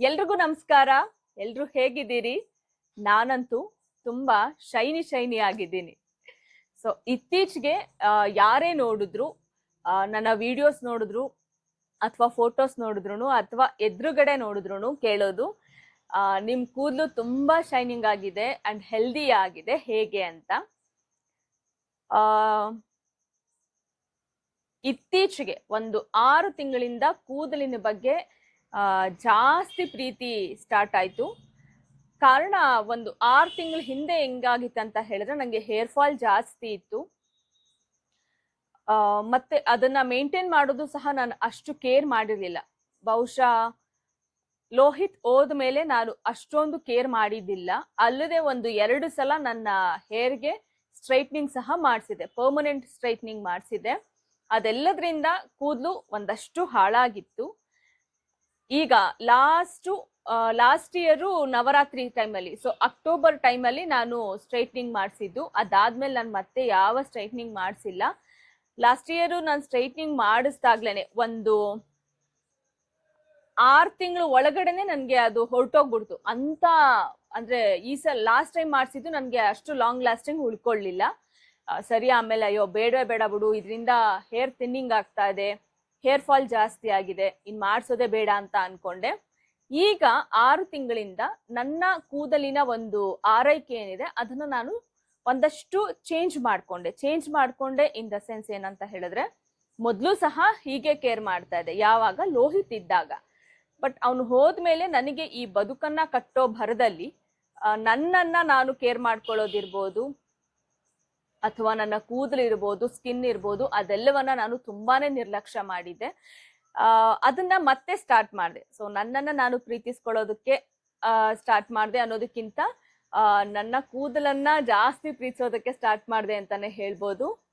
ಎಲ್ರಿಗೂ ನಮಸ್ಕಾರ. ಎಲ್ರು ಹೇಗಿದ್ದೀರಿ? ನಾನಂತೂ ತುಂಬಾ ಶೈನಿ ಶೈನಿ ಆಗಿದ್ದೀನಿ. ಸೊ ಇತ್ತೀಚೆಗೆ ಯಾರೇ ನೋಡಿದ್ರು ನನ್ನ ವಿಡಿಯೋಸ್ ನೋಡಿದ್ರು ಅಥವಾ ಫೋಟೋಸ್ ನೋಡಿದ್ರು ಅಥವಾ ಎದುರುಗಡೆ ನೋಡಿದ್ರು ಕೇಳೋದು ಆ, ನಿಮ್ ಕೂದಲು ತುಂಬಾ ಶೈನಿಂಗ್ ಆಗಿದೆ ಅಂಡ್ ಹೆಲ್ದಿ ಆಗಿದೆ. ಹೇಗೆ ಅಂತ? ಇತ್ತೀಚೆಗೆ ಒಂದು ಆರು ತಿಂಗಳಿಂದ ಕೂದಲಿನ ಬಗ್ಗೆ ಜಾಸ್ತಿ ಪ್ರೀತಿ ಸ್ಟಾರ್ಟ್ ಆಯ್ತು. ಕಾರಣ ಒಂದು ಆರು ತಿಂಗಳ ಹಿಂದೆ ಹೆಂಗಾಗಿತ್ತು ಅಂತ ಹೇಳಿದ್ರೆ ನನಗೆ ಹೇರ್ ಫಾಲ್ ಜಾಸ್ತಿ ಇತ್ತು. ಮತ್ತೆ ಅದನ್ನ ಮೇಂಟೈನ್ ಮಾಡೋದು ಸಹ ನಾನು ಅಷ್ಟು ಕೇರ್ ಮಾಡಿರಲಿಲ್ಲ. ಬಹುಶಃ ಲೋಹಿತ್ ಹೋದ ಮೇಲೆ ನಾನು ಅಷ್ಟೊಂದು ಕೇರ್ ಮಾಡಿದ್ದಿಲ್ಲ. ಅಲ್ಲದೆ ಒಂದು ಎರಡು ಸಲ ನನ್ನ ಹೇರ್ಗೆ ಸ್ಟ್ರೈಟ್ನಿಂಗ್ ಸಹ ಮಾಡಿಸಿದೆ. Permanent straightening ಮಾಡಿಸಿದೆ. ಅದೆಲ್ಲದ್ರಿಂದ ಕೂದಲು ಒಂದಷ್ಟು ಹಾಳಾಗಿತ್ತು. ಈಗ ಲಾಸ್ಟು ಲಾಸ್ಟ್ ಇಯರು ನವರಾತ್ರಿ ಟೈಮಲ್ಲಿ ಸೊ ಅಕ್ಟೋಬರ್ ಟೈಮಲ್ಲಿ ನಾನು ಸ್ಟ್ರೈಟ್ನಿಂಗ್ ಮಾಡಿಸಿದ್ದು. ಅದಾದ್ಮೇಲೆ ನಾನು ಮತ್ತೆ ಯಾವ ಸ್ಟ್ರೈಟ್ನಿಂಗ್ ಮಾಡಿಸಿಲ್ಲ. ಲಾಸ್ಟ್ ಇಯರು ನಾನು ಸ್ಟ್ರೈಟ್ನಿಂಗ್ ಮಾಡಿಸ್ದಾಗ್ಲೇ ಒಂದು ಆರು ತಿಂಗಳು ಒಳಗಡೆನೆ ನನಗೆ ಅದು ಹೊರಟೋಗ್ಬಿಡ್ತು. ಅಂತ ಅಂದ್ರೆ ಈ ಸಲ ಲಾಸ್ಟ್ ಟೈಮ್ ಮಾಡಿಸಿದ್ದು ನನಗೆ ಅಷ್ಟು ಲಾಂಗ್ ಲಾಸ್ಟಿಂಗ್ ಉಳ್ಕೊಳ್ಳಿಲ್ಲ ಸರಿ ಆಮೇಲೆ ಅಯ್ಯೋ, ಬೇಡವೇ ಬೇಡ ಬಿಡು. ಇದರಿಂದ ಹೇರ್ ಥಿನ್ನಿಂಗ್ ಆಗ್ತಾ ಇದೆ. ಹೇರ್ ಫಾಲ್ ಜಾಸ್ತಿ ಆಗಿದೆ, ಇನ್ ಮಾಡಿಸೋದೇ ಬೇಡ ಅಂತ ಅನ್ಕೊಂಡೆ. ಈಗ ಆರು ತಿಂಗಳಿಂದ ನನ್ನ ಕೂದಲಿನ ಒಂದು ಆರೈಕೆ ಏನಿದೆ, ಅದನ್ನು ನಾನು ಒಂದಷ್ಟು ಚೇಂಜ್ ಮಾಡ್ಕೊಂಡೆ. ಚೇಂಜ್ ಮಾಡ್ಕೊಂಡೆ ಇನ್ ದ ಸೆನ್ಸ್ ಏನಂತ ಹೇಳಿದ್ರೆ, ಮೊದಲು ಸಹ ಹೀಗೆ ಕೇರ್ ಮಾಡ್ತಾ ಇದೆ ಯಾವಾಗ? ಲೋಹಿತ್ ಇದ್ದಾಗ. ಬಟ್ ಅವನು ಹೋದ್ಮೇಲೆ ನನಗೆ ಈ ಬದುಕನ್ನ ಕಟ್ಟೋ ಭರದಲ್ಲಿ ನನ್ನನ್ನ ನಾನು ಕೇರ್ ಮಾಡ್ಕೊಳ್ಳೋದಿರ್ಬೋದು ಅಥವಾ ನನ್ನ ಕೂದಲು ಇರ್ಬೋದು ಸ್ಕಿನ್ ಇರ್ಬೋದು ಅದೆಲ್ಲವನ್ನ ನಾನು ತುಂಬಾನೇ ನಿರ್ಲಕ್ಷ್ಯ ಮಾಡಿದ್ದೆ. ಅದನ್ನ ಮತ್ತೆ ಸ್ಟಾರ್ಟ್ ಮಾಡಿದೆ. ಸೊ ನನ್ನನ್ನ ನಾನು ಪ್ರೀತಿಸ್ಕೊಳ್ಳೋದಕ್ಕೆ ಸ್ಟಾರ್ಟ್ ಮಾಡಿದೆ ಅನ್ನೋದಕ್ಕಿಂತ ನನ್ನ ಕೂದಲನ್ನ ಜಾಸ್ತಿ ಪ್ರೀತಿಸೋದಕ್ಕೆ ಸ್ಟಾರ್ಟ್ ಮಾಡಿದೆ ಅಂತಾನೆ ಹೇಳ್ಬೋದು.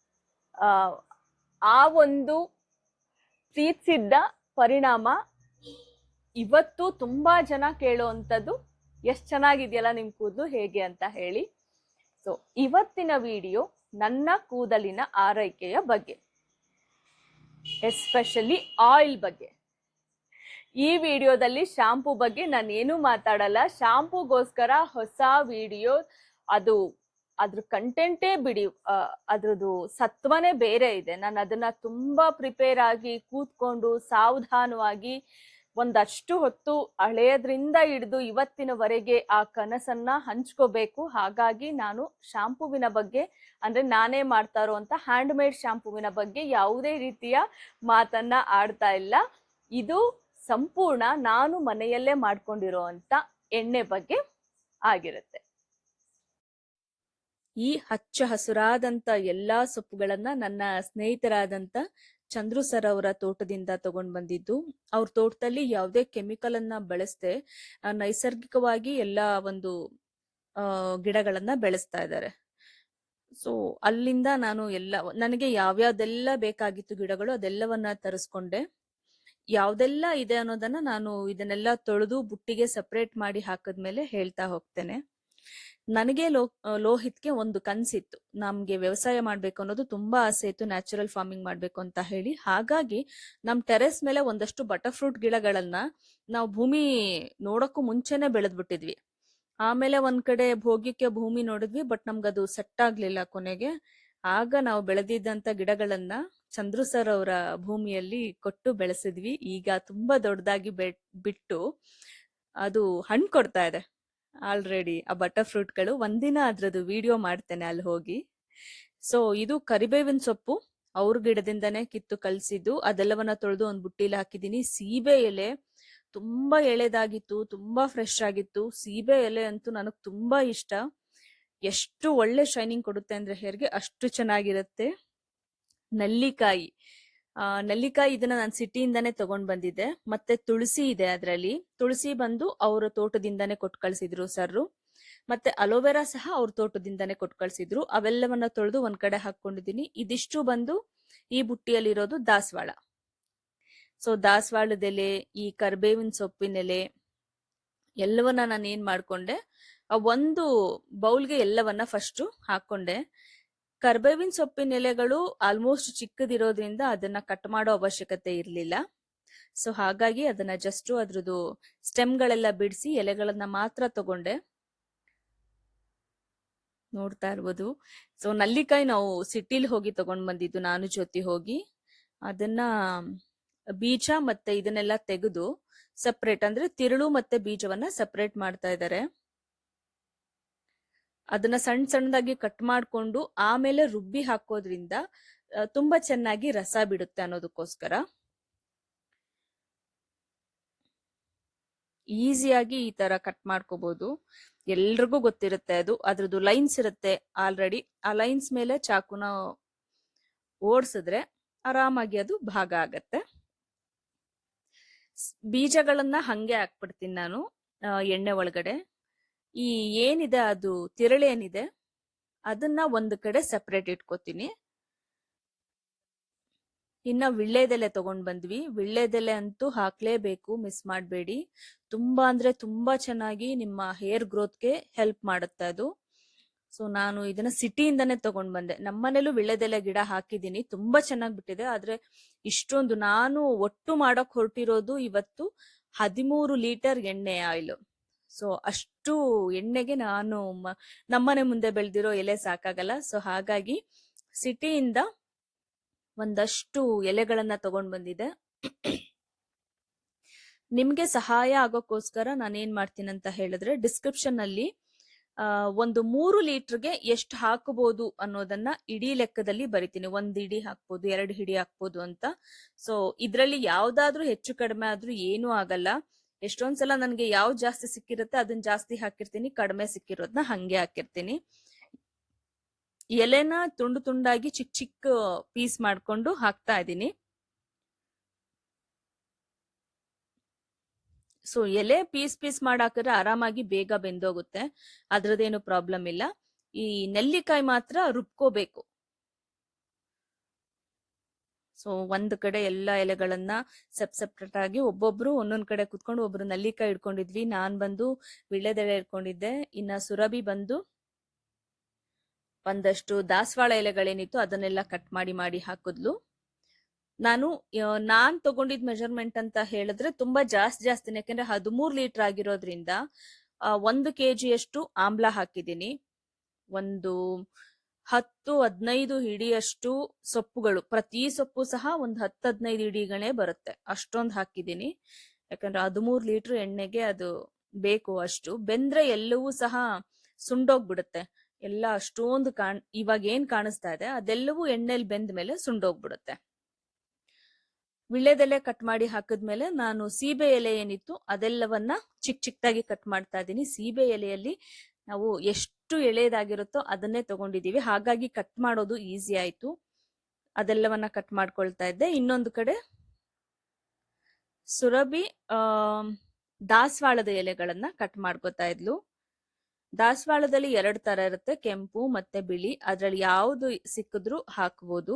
ಆ, ಒಂದು ಪ್ರೀತಿಸಿದ್ದ ಪರಿಣಾಮ ಇವತ್ತು ತುಂಬಾ ಜನ ಕೇಳುವಂಥದ್ದು ಎಷ್ಟು ಚೆನ್ನಾಗಿದೆಯಲ್ಲ ನಿಮ್ ಕೂದಲು ಹೇಗೆ ಅಂತ ಹೇಳಿ. ಸೊ ಇವತ್ತಿನ ವಿಡಿಯೋ ನನ್ನ ಕೂದಲಿನ ಆರೈಕೆಯ ಬಗ್ಗೆ ಎಸ್ಪೆಷಲಿ ಆಯಿಲ್ ಬಗ್ಗೆ. ಈ ವಿಡಿಯೋದಲ್ಲಿ ಶಾಂಪೂ ಬಗ್ಗೆ ನಾನು ಏನೂ ಮಾತಾಡಲ್ಲ. ಶಾಂಪೂಗೋಸ್ಕರ ಹೊಸ ವಿಡಿಯೋ, ಅದು, ಅದ್ರ ಕಂಟೆಂಟೇ ಬಿಡಿ ಅದ್ರದ್ದು ಸತ್ವನೇ ಬೇರೆ ಇದೆ. ನಾನು ಅದನ್ನ ತುಂಬಾ ಪ್ರಿಪೇರ್ ಆಗಿ ಕೂತ್ಕೊಂಡು ಸಾವಧಾನವಾಗಿ ಒಂದಷ್ಟು ಹೊತ್ತು ಹಳೆಯದ್ರಿಂದ ಹಿಡಿದು ಇವತ್ತಿನವರೆಗೆ ಆ ಕನಸನ್ನ ಹಂಚ್ಕೋಬೇಕು. ಹಾಗಾಗಿ ನಾನು ಶಾಂಪುವಿನ ಬಗ್ಗೆ, ಅಂದ್ರೆ ನಾನೇ ಮಾಡ್ತಾ ಇರುವಂತ ಹ್ಯಾಂಡ್ ಮೇಡ್ ಶಾಂಪುವಿನ ಬಗ್ಗೆ ಯಾವುದೇ ರೀತಿಯ ಮಾತನ್ನ ಆಡ್ತಾ ಇಲ್ಲ. ಇದು ಸಂಪೂರ್ಣ ನಾನು ಮನೆಯಲ್ಲೇ ಮಾಡ್ಕೊಂಡಿರುವಂತ ಎಣ್ಣೆ ಬಗ್ಗೆ ಆಗಿರುತ್ತೆ. ಈ ಹಚ್ಚ ಹಸುರಾದಂತ ಎಲ್ಲಾ ಸೊಪ್ಪುಗಳನ್ನ ನನ್ನ ಸ್ನೇಹಿತರಾದಂತ ಚಂದ್ರು ಸರ್ ಅವರ ತೋಟದಿಂದ ತಗೊಂಡ್ ಬಂದಿದ್ದು. ಅವ್ರ ತೋಟದಲ್ಲಿ ಯಾವುದೇ ಕೆಮಿಕಲ್ ಅನ್ನ ಬಳಸದೆ ನೈಸರ್ಗಿಕವಾಗಿ ಎಲ್ಲ ಒಂದು ಗಿಡಗಳನ್ನ ಬೆಳೆಸ್ತಾ ಇದ್ದಾರೆ ಸೊ ಅಲ್ಲಿಂದ ನಾನು ಎಲ್ಲ, ನನಗೆ ಯಾವ್ಯಾವ್ದೆಲ್ಲ ಬೇಕಾಗಿತ್ತು ಗಿಡಗಳು ಅದೆಲ್ಲವನ್ನ ತರಿಸ್ಕೊಂಡೆ. ಯಾವ್ದೆಲ್ಲ ಇದೆ ಅನ್ನೋದನ್ನ ನಾನು ಇದನ್ನೆಲ್ಲ ತೊಳೆದು ಬುಟ್ಟಿಗೆ ಸಪ್ರೇಟ್ ಮಾಡಿ ಹಾಕದ್ಮೇಲೆ ಹೇಳ್ತಾ ಹೋಗ್ತೇನೆ. ನನಗೆ ಲೋ ಲೋಹಿತ್ಗೆ ಒಂದು ಕನ್ಸಿತ್ತು. ನಮ್ಗೆ ವ್ಯವಸಾಯ ಮಾಡ್ಬೇಕು ಅನ್ನೋದು ತುಂಬಾ ಆಸೆ ಇತ್ತು. ನ್ಯಾಚುರಲ್ ಫಾರ್ಮಿಂಗ್ ಮಾಡ್ಬೇಕು ಅಂತ ಹೇಳಿ. ಹಾಗಾಗಿ ನಮ್ ಟೆರೆಸ್ ಮೇಲೆ ಒಂದಷ್ಟು ಬಟರ್ ಫ್ರೂಟ್ ಗಿಡಗಳನ್ನ ನಾವು ಭೂಮಿ ನೋಡಕ್ಕೂ ಮುಂಚೆನೆ ಬೆಳೆದ್ಬಿಟ್ಟಿದ್ವಿ. ಆಮೇಲೆ ಒಂದ್ ಕಡೆ ಭೋಗ್ಯಕ್ಕೆ ಭೂಮಿ ನೋಡಿದ್ವಿ, ಬಟ್ ನಮ್ಗದು ಸೆಟ್ ಆಗ್ಲಿಲ್ಲ ಕೊನೆಗೆ. ಆಗ ನಾವು ಬೆಳೆದಿದ್ದಂತ ಗಿಡಗಳನ್ನ ಚಂದ್ರು ಸರ್ ಅವರ ಭೂಮಿಯಲ್ಲಿ ಕೊಟ್ಟು ಬೆಳೆಸಿದ್ವಿ. ಈಗ ತುಂಬಾ ದೊಡ್ಡದಾಗಿ ಬಿಟ್ಟು ಅದು ಹಣ್ಣು ಕೊಡ್ತಾ ಇದೆ. ಆಲ್ರೆಡಿ ಆ ಬಟರ್ ಫ್ರೂಟ್ಗಳು ಒಂದಿನ ಅದ್ರದ್ದು ವಿಡಿಯೋ ಮಾಡ್ತೇನೆ ಅಲ್ಲಿ ಹೋಗಿ. ಸೊ ಇದು ಕರಿಬೇವಿನ ಸೊಪ್ಪು. ಅವ್ರ ಗಿಡದಿಂದನೇ ಕಿತ್ತು ಕಲಸಿದ್ದು. ಅದೆಲ್ಲವನ್ನ ತೊಳೆದು ಒಂದು ಬುಟ್ಟಿಲಿ ಹಾಕಿದ್ದೀನಿ. ಸೀಬೆ ಎಲೆ ತುಂಬಾ ಎಳೆದಾಗಿತ್ತು, ತುಂಬಾ ಫ್ರೆಶ್ ಆಗಿತ್ತು. ಸೀಬೆ ಎಲೆ ಅಂತೂ ನನಗೆ ತುಂಬಾ ಇಷ್ಟ. ಎಷ್ಟು ಒಳ್ಳೆ ಶೈನಿಂಗ್ ಕೊಡುತ್ತೆ ಅಂದ್ರೆ ಹೇರ್ಗೆ ಅಷ್ಟು ಚೆನ್ನಾಗಿರುತ್ತೆ. ನಲ್ಲಿಕಾಯಿ. ನಲ್ಲಿಕಾಯಿ ಇದನ್ನ ನಾನು ಸಿಟಿಯಿಂದಾನೇ ತಗೊಂಡ್ ಬಂದಿದ್ದೆ. ಮತ್ತೆ ತುಳಸಿ ಇದೆ ಅದ್ರಲ್ಲಿ. ತುಳಸಿ ಬಂದು ಅವರ ತೋಟದಿಂದಾನೇ ಕೊಟ್ಟು ಕಳ್ಸಿದ್ರು ಸರ್ರು. ಮತ್ತೆ ಅಲೋವೆರಾ ಸಹ ಅವ್ರ ತೋಟದಿಂದಾನೇ ಕೊಟ್ಟು ಕಳ್ಸಿದ್ರು. ಅವೆಲ್ಲವನ್ನ ತೊಳೆದು ಒಂದ್ ಕಡೆ ಹಾಕೊಂಡಿದೀನಿ ಇದಿಷ್ಟು ಬಂದು ಈ ಬುಟ್ಟಿಯಲ್ಲಿರೋದು ದಾಸವಾಳ. ಸೊ ದಾಸವಾಳದೆಲೆ, ಈ ಕರ್ಬೇವಿನ ಸೊಪ್ಪಿನೆಲೆ ಎಲ್ಲವನ್ನ ನಾನು ಏನ್ ಮಾಡ್ಕೊಂಡೆ ಒಂದು ಬೌಲ್ಗೆ ಎಲ್ಲವನ್ನ ಫಸ್ಟ್ ಹಾಕೊಂಡೆ. ಕರ್ಬೇವಿನ ಸೊಪ್ಪಿನ ಎಲೆಗಳು ಆಲ್ಮೋಸ್ಟ್ ಚಿಕ್ಕದಿರೋದ್ರಿಂದ ಅದನ್ನ ಕಟ್ ಮಾಡೋ ಅವಶ್ಯಕತೆ ಇರಲಿಲ್ಲ. ಸೊ ಹಾಗಾಗಿ ಅದನ್ನ ಜಸ್ಟ್ ಅದ್ರದ್ದು ಸ್ಟೆಮ್ಗಳೆಲ್ಲ ಬಿಡಿಸಿ ಎಲೆಗಳನ್ನ ಮಾತ್ರ ತಗೊಂಡೆ. ನೋಡ್ತಾ ಇರ್ಬೋದು. ಸೊ ನಲ್ಲಿಕಾಯಿ ನಾವು ಸಿಟಿಲಿ ಹೋಗಿ ತಗೊಂಡ್ ಬಂದಿದ್ದು, ನಾನು ಜೊತೆ ಹೋಗಿ. ಅದನ್ನ ಬೀಜ ಮತ್ತೆ ಇದನ್ನೆಲ್ಲ ತೆಗೆದು ಸಪ್ರೇಟ್ ಅಂದ್ರೆ ತಿರುಳು ಮತ್ತೆ ಬೀಜವನ್ನ ಸಪ್ರೇಟ್ ಮಾಡ್ತಾ ಇದ್ದಾರೆ ಅದನ್ನ ಸಣ್ಣ ಸಣ್ಣದಾಗಿ ಕಟ್ ಮಾಡ್ಕೊಂಡು ಆಮೇಲೆ ರುಬ್ಬಿ ಹಾಕೋದ್ರಿಂದ ತುಂಬಾ ಚೆನ್ನಾಗಿ ರಸ ಬಿಡುತ್ತೆ ಅನ್ನೋದಕ್ಕೋಸ್ಕರ. ಈಸಿಯಾಗಿ ಈ ತರ ಕಟ್ ಮಾಡ್ಕೋಬಹುದು ಎಲ್ರಿಗೂ ಗೊತ್ತಿರುತ್ತೆ ಅದು. ಅದ್ರದ್ದು ಲೈನ್ಸ್ ಇರುತ್ತೆ ಆಲ್ರೆಡಿ. ಆ ಲೈನ್ಸ್ ಮೇಲೆ ಚಾಕುನ ಓಡಿಸಿದ್ರೆ ಆರಾಮಾಗಿ ಅದು ಭಾಗ ಆಗತ್ತೆ. ಬೀಜಗಳನ್ನ ಹಂಗೆ ಹಾಕ್ಬಿಡ್ತೀನಿ ನಾನು ಎಣ್ಣೆ ಒಳಗಡೆ. ಈ ಏನಿದೆ ಅದು ತಿರಳೇನಿದೆ ಅದನ್ನ ಒಂದು ಕಡೆ ಸೆಪರೇಟ್ ಇಟ್ಕೋತೀನಿ. ಇನ್ನ ವಿಳ್ಳೆದೆಲೆ ತಗೊಂಡ್ ಬಂದ್ವಿ. ವಿಳ್ಳೆದೆಲೆ ಅಂತೂ ಹಾಕ್ಲೇಬೇಕು ಮಿಸ್ ಮಾಡಬೇಡಿ. ತುಂಬಾ ಅಂದ್ರೆ ತುಂಬಾ ಚೆನ್ನಾಗಿ ನಿಮ್ಮ ಹೇರ್ ಗ್ರೋತ್ಗೆ ಹೆಲ್ಪ್ ಮಾಡುತ್ತೆ ಅದು. ಸೊ ನಾನು ಇದನ್ನ ಸಿಟಿಯಿಂದಾನೇ ತಗೊಂಡ್ ಬಂದೆ. ನಮ್ಮನೇಲೂ ವಿಳ್ಳೆದೆಲೆ ಗಿಡ ಹಾಕಿದ್ದೀನಿ. ತುಂಬಾ ಚೆನ್ನಾಗಿ ಬಿಟ್ಟಿದೆ. ಆದ್ರೆ ಇಷ್ಟೊಂದು ನಾನು ಒಟ್ಟು ಮಾಡಕ್ ಹೊರಟಿರೋದು ಇವತ್ತು ಹದಿಮೂರು ಲೀಟರ್ ಎಣ್ಣೆ ಆಯಿಲ್. ಸೊ, ಅಷ್ಟು ಎಣ್ಣೆಗೆ ನಾನು ನಮ್ಮನೆ ಮುಂದೆ ಬೆಳೆದಿರೋ ಎಲೆ ಸಾಕಾಗಲ್ಲ. ಸೊ, ಹಾಗಾಗಿ ಸಿಟಿಯಿಂದ ಒಂದಷ್ಟು ಎಲೆಗಳನ್ನ ತಗೊಂಡ್ ಬಂದಿದೆ ನಿಮ್ಗೆ ಸಹಾಯ ಆಗೋಕ್ಕೋಸ್ಕರ ನಾನು ಏನ್ ಮಾಡ್ತೀನಿ ಅಂತ ಹೇಳಿದ್ರೆ ಡಿಸ್ಕ್ರಿಪ್ಷನ್ ಅಲ್ಲಿ ಒಂದು ಮೂರು ಲೀಟರ್ಗೆ ಎಷ್ಟು ಹಾಕಬಹುದು ಅನ್ನೋದನ್ನ ಇಡೀ ಲೆಕ್ಕದಲ್ಲಿ ಬರಿತೀನಿ. ಒಂದ್ ಇಡಿ ಹಾಕ್ಬೋದು, ಎರಡು ಹಿಡಿ ಹಾಕ್ಬೋದು ಅಂತ. ಸೊ, ಇದ್ರಲ್ಲಿ ಯಾವ್ದಾದ್ರೂ ಹೆಚ್ಚು ಕಡಿಮೆ ಆದ್ರೂ ಏನೂ ಆಗಲ್ಲ. ಎಷ್ಟೊಂದ್ಸಲ ನನ್ಗೆ ಯಾವ್ ಜಾಸ್ತಿ ಸಿಕ್ಕಿರುತ್ತೆ ಅದನ್ನ ಜಾಸ್ತಿ ಹಾಕಿರ್ತೀನಿ, ಕಡಿಮೆ ಸಿಕ್ಕಿರೋದ್ನ ಹಂಗೆ ಹಾಕಿರ್ತೀನಿ. ಎಲೆನ ತುಂಡು ತುಂಡಾಗಿ ಚಿಕ್ಕ ಚಿಕ್ಕ ಪೀಸ್ ಮಾಡ್ಕೊಂಡು ಹಾಕ್ತಾ ಇದ್ದೀನಿ. ಸೊ, ಎಲೆ ಪೀಸ್ ಪೀಸ್ ಮಾಡಾಕಿದ್ರೆ ಆರಾಮಾಗಿ ಬೇಗ ಬೆಂದೋಗುತ್ತೆ. ಅದ್ರದ್ದೇನು ಪ್ರಾಬ್ಲಮ್ ಇಲ್ಲ. ಈ ನೆಲ್ಲಿಕಾಯಿ ಮಾತ್ರ ರುಬ್ಕೋಬೇಕು. ಸೊ ಒಂದ್ ಕಡೆ ಎಲ್ಲಾ ಎಲೆಗಳನ್ನ ಸೆಪ್ ಸೆಪ್ರೇಟ್ ಆಗಿ ಒಬ್ಬೊಬ್ರು ಒಂದೊಂದ್ ಕಡೆ ಕುತ್ಕೊಂಡು ಒಬ್ರು ನಲ್ಲಿಕಾಯಿ ಇಟ್ಕೊಂಡಿದ್ವಿ ನಾನ್ ಬಂದು ವಿಳ್ಳೆದೆಲೆ ಇಟ್ಕೊಂಡಿದ್ದೆ ಇನ್ನ ಸುರಭಿ ಬಂದು ಒಂದಷ್ಟು ದಾಸವಾಳ ಎಲೆಗಳೇನಿತ್ತು ಅದನ್ನೆಲ್ಲ ಕಟ್ ಮಾಡಿ ಮಾಡಿ ಹಾಕಿದ್ಲು. ನಾನು ನಾನ್ ತಗೊಂಡಿದ್ ಮೆಜರ್ಮೆಂಟ್ ಅಂತ ಹೇಳಿದ್ರೆ ತುಂಬಾ ಜಾಸ್ತಿ ಜಾಸ್ತಿ ಯಾಕಂದ್ರೆ ಹದಿಮೂರ್ ಲೀಟರ್ ಆಗಿರೋದ್ರಿಂದ ಒಂದು ಕೆ ಜಿಯಷ್ಟು ಆಮ್ಲ ಹಾಕಿದ್ದೀನಿ. ಒಂದು ಹತ್ತು ಹದಿನೈದು ಹಿಡಿಯಷ್ಟು ಸೊಪ್ಪುಗಳು. ಪ್ರತಿ ಸೊಪ್ಪು ಸಹ ಒಂದು ಹತ್ತು ಹದಿನೈದು ಹಿಡಿಗಳೇ ಬರುತ್ತೆ. ಅಷ್ಟೊಂದು ಹಾಕಿದ್ದೀನಿ. ಯಾಕಂದ್ರೆ ಹದಿಮೂರ್ ಲೀಟರ್ ಎಣ್ಣೆಗೆ ಅದು ಬೇಕು ಅಷ್ಟು. ಬೆಂದ್ರೆ ಎಲ್ಲವೂ ಸಹ ಸುಂಡೋಗ್ಬಿಡುತ್ತೆ. ಎಲ್ಲ ಅಷ್ಟೊಂದು ಕಾಣ್, ಇವಾಗ ಏನ್ ಕಾಣಿಸ್ತಾ ಇದೆ? ಅದೆಲ್ಲವೂ ಎಣ್ಣೆಲಿ ಬೆಂದ ಮೇಲೆ ಸುಂಡೋಗ್ಬಿಡುತ್ತೆ. ವಿಳ್ಳೆದೆಲೆ ಕಟ್ ಮಾಡಿ ಹಾಕಿದ್ಮೇಲೆ ನಾನು ಸೀಬೆ ಎಲೆ ಏನಿತ್ತು ಅದೆಲ್ಲವನ್ನ ಚಿಕ್ಕ ಚಿಕ್ಕದಾಗಿ ಕಟ್ ಮಾಡ್ತಾ ಇದ್ದೀನಿ ಸೀಬೆ ಎಲೆಯಲ್ಲಿ ನಾವು ಎಷ್ಟು ಎಳೆಯದಾಗಿರುತ್ತೋ ಅದನ್ನೇ ತಗೊಂಡಿದ್ದೀವಿ. ಹಾಗಾಗಿ ಕಟ್ ಮಾಡೋದು ಈಸಿ ಆಯ್ತು. ಅದೆಲ್ಲವನ್ನ ಕಟ್ ಮಾಡ್ಕೊಳ್ತಾ ಇದ್ದೆ. ಇನ್ನೊಂದು ಕಡೆ ಸುರಭಿ ಆ ದಾಸವಾಳದ ಎಲೆಗಳನ್ನ ಕಟ್ ಮಾಡ್ಕೋತಾ ಇದ್ಲು. ದಾಸವಾಳದಲ್ಲಿ ಎರಡು ತರ ಇರುತ್ತೆ. ಕೆಂಪು ಮತ್ತೆ ಬಿಳಿ. ಅದ್ರಲ್ಲಿ ಯಾವುದು ಸಿಕ್ಕಿದ್ರು ಹಾಕ್ಬೋದು.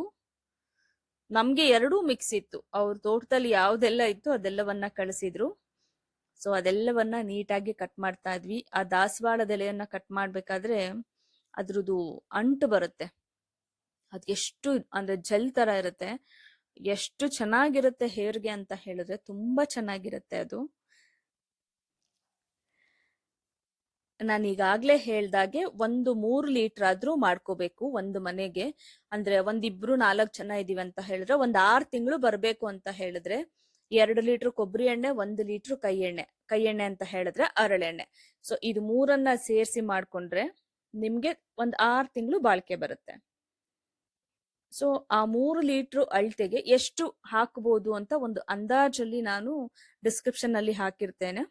ನಮ್ಗೆ ಎರಡೂ ಮಿಕ್ಸ್ ಇತ್ತು. ಅವ್ರ ತೋಟದಲ್ಲಿ ಯಾವ್ದೆಲ್ಲ ಇತ್ತು ಅದೆಲ್ಲವನ್ನ ಕಳಿಸಿದ್ರು. ಸೊ ಅದೆಲ್ಲವನ್ನ ನೀಟಾಗಿ ಕಟ್ ಮಾಡ್ತಾ ಇದ್ವಿ. ಆ ದಾಸವಾಳದ ಎಲೆಯನ್ನ ಕಟ್ ಮಾಡ್ಬೇಕಾದ್ರೆ ಅದ್ರದ್ದು ಅಂಟು ಬರುತ್ತೆ. ಅದ್ ಎಷ್ಟು ಅಂದ್ರೆ ಜೆಲ್ ತರ ಇರುತ್ತೆ. ಎಷ್ಟು ಚೆನ್ನಾಗಿರುತ್ತೆ ಹೇರ್ಗೆ ಅಂತ ಹೇಳಿದ್ರೆ ತುಂಬಾ ಚೆನ್ನಾಗಿರುತ್ತೆ ಅದು. ನಾನು ಈಗಾಗ್ಲೇ ಹೇಳ್ದಾಗೆ ಒಂದು ಮೂರು ಲೀಟರ್ ಆದ್ರೂ ಮಾಡ್ಕೋಬೇಕು ಒಂದು ಮನೆಗೆ. ಅಂದ್ರೆ ಒಂದಿಬ್ರು ನಾಲ್ಕು ಜನ ಇದೀವಿ ಅಂತ ಹೇಳಿದ್ರೆ ಒಂದ್ ಆರ್ ತಿಂಗಳು ಬರ್ಬೇಕು ಅಂತ ಹೇಳಿದ್ರೆ ಎರಡು ಲೀಟರ್ ಕೊಬ್ಬರಿ ಎಣ್ಣೆ, ಒಂದು ಲೀಟರ್ ಕೈ ಎಣ್ಣೆ ಕೈ ಎಣ್ಣೆ ಅಂತ ಹೇಳಿದ್ರೆ ಅರಳೆಣ್ಣೆ. ಸೊ ಇದು ಮೂರನ್ನ ಸೇರಿಸಿ ಮಾಡ್ಕೊಂಡ್ರೆ ನಿಮ್ಗೆ ಒಂದ್ ಆರು ತಿಂಗಳು ಬಾಳಿಕೆ ಬರುತ್ತೆ. ಸೊ ಆ ಮೂರು ಲೀಟರ್ ಅಳತೆಗೆ ಎಷ್ಟು ಹಾಕಬಹುದು ಅಂತ ಒಂದು ಅಂದಾಜಲ್ಲಿ ನಾನು ಡಿಸ್ಕ್ರಿಪ್ಷನ್ ಅಲ್ಲಿ ಹಾಕಿರ್ತೇನೆ.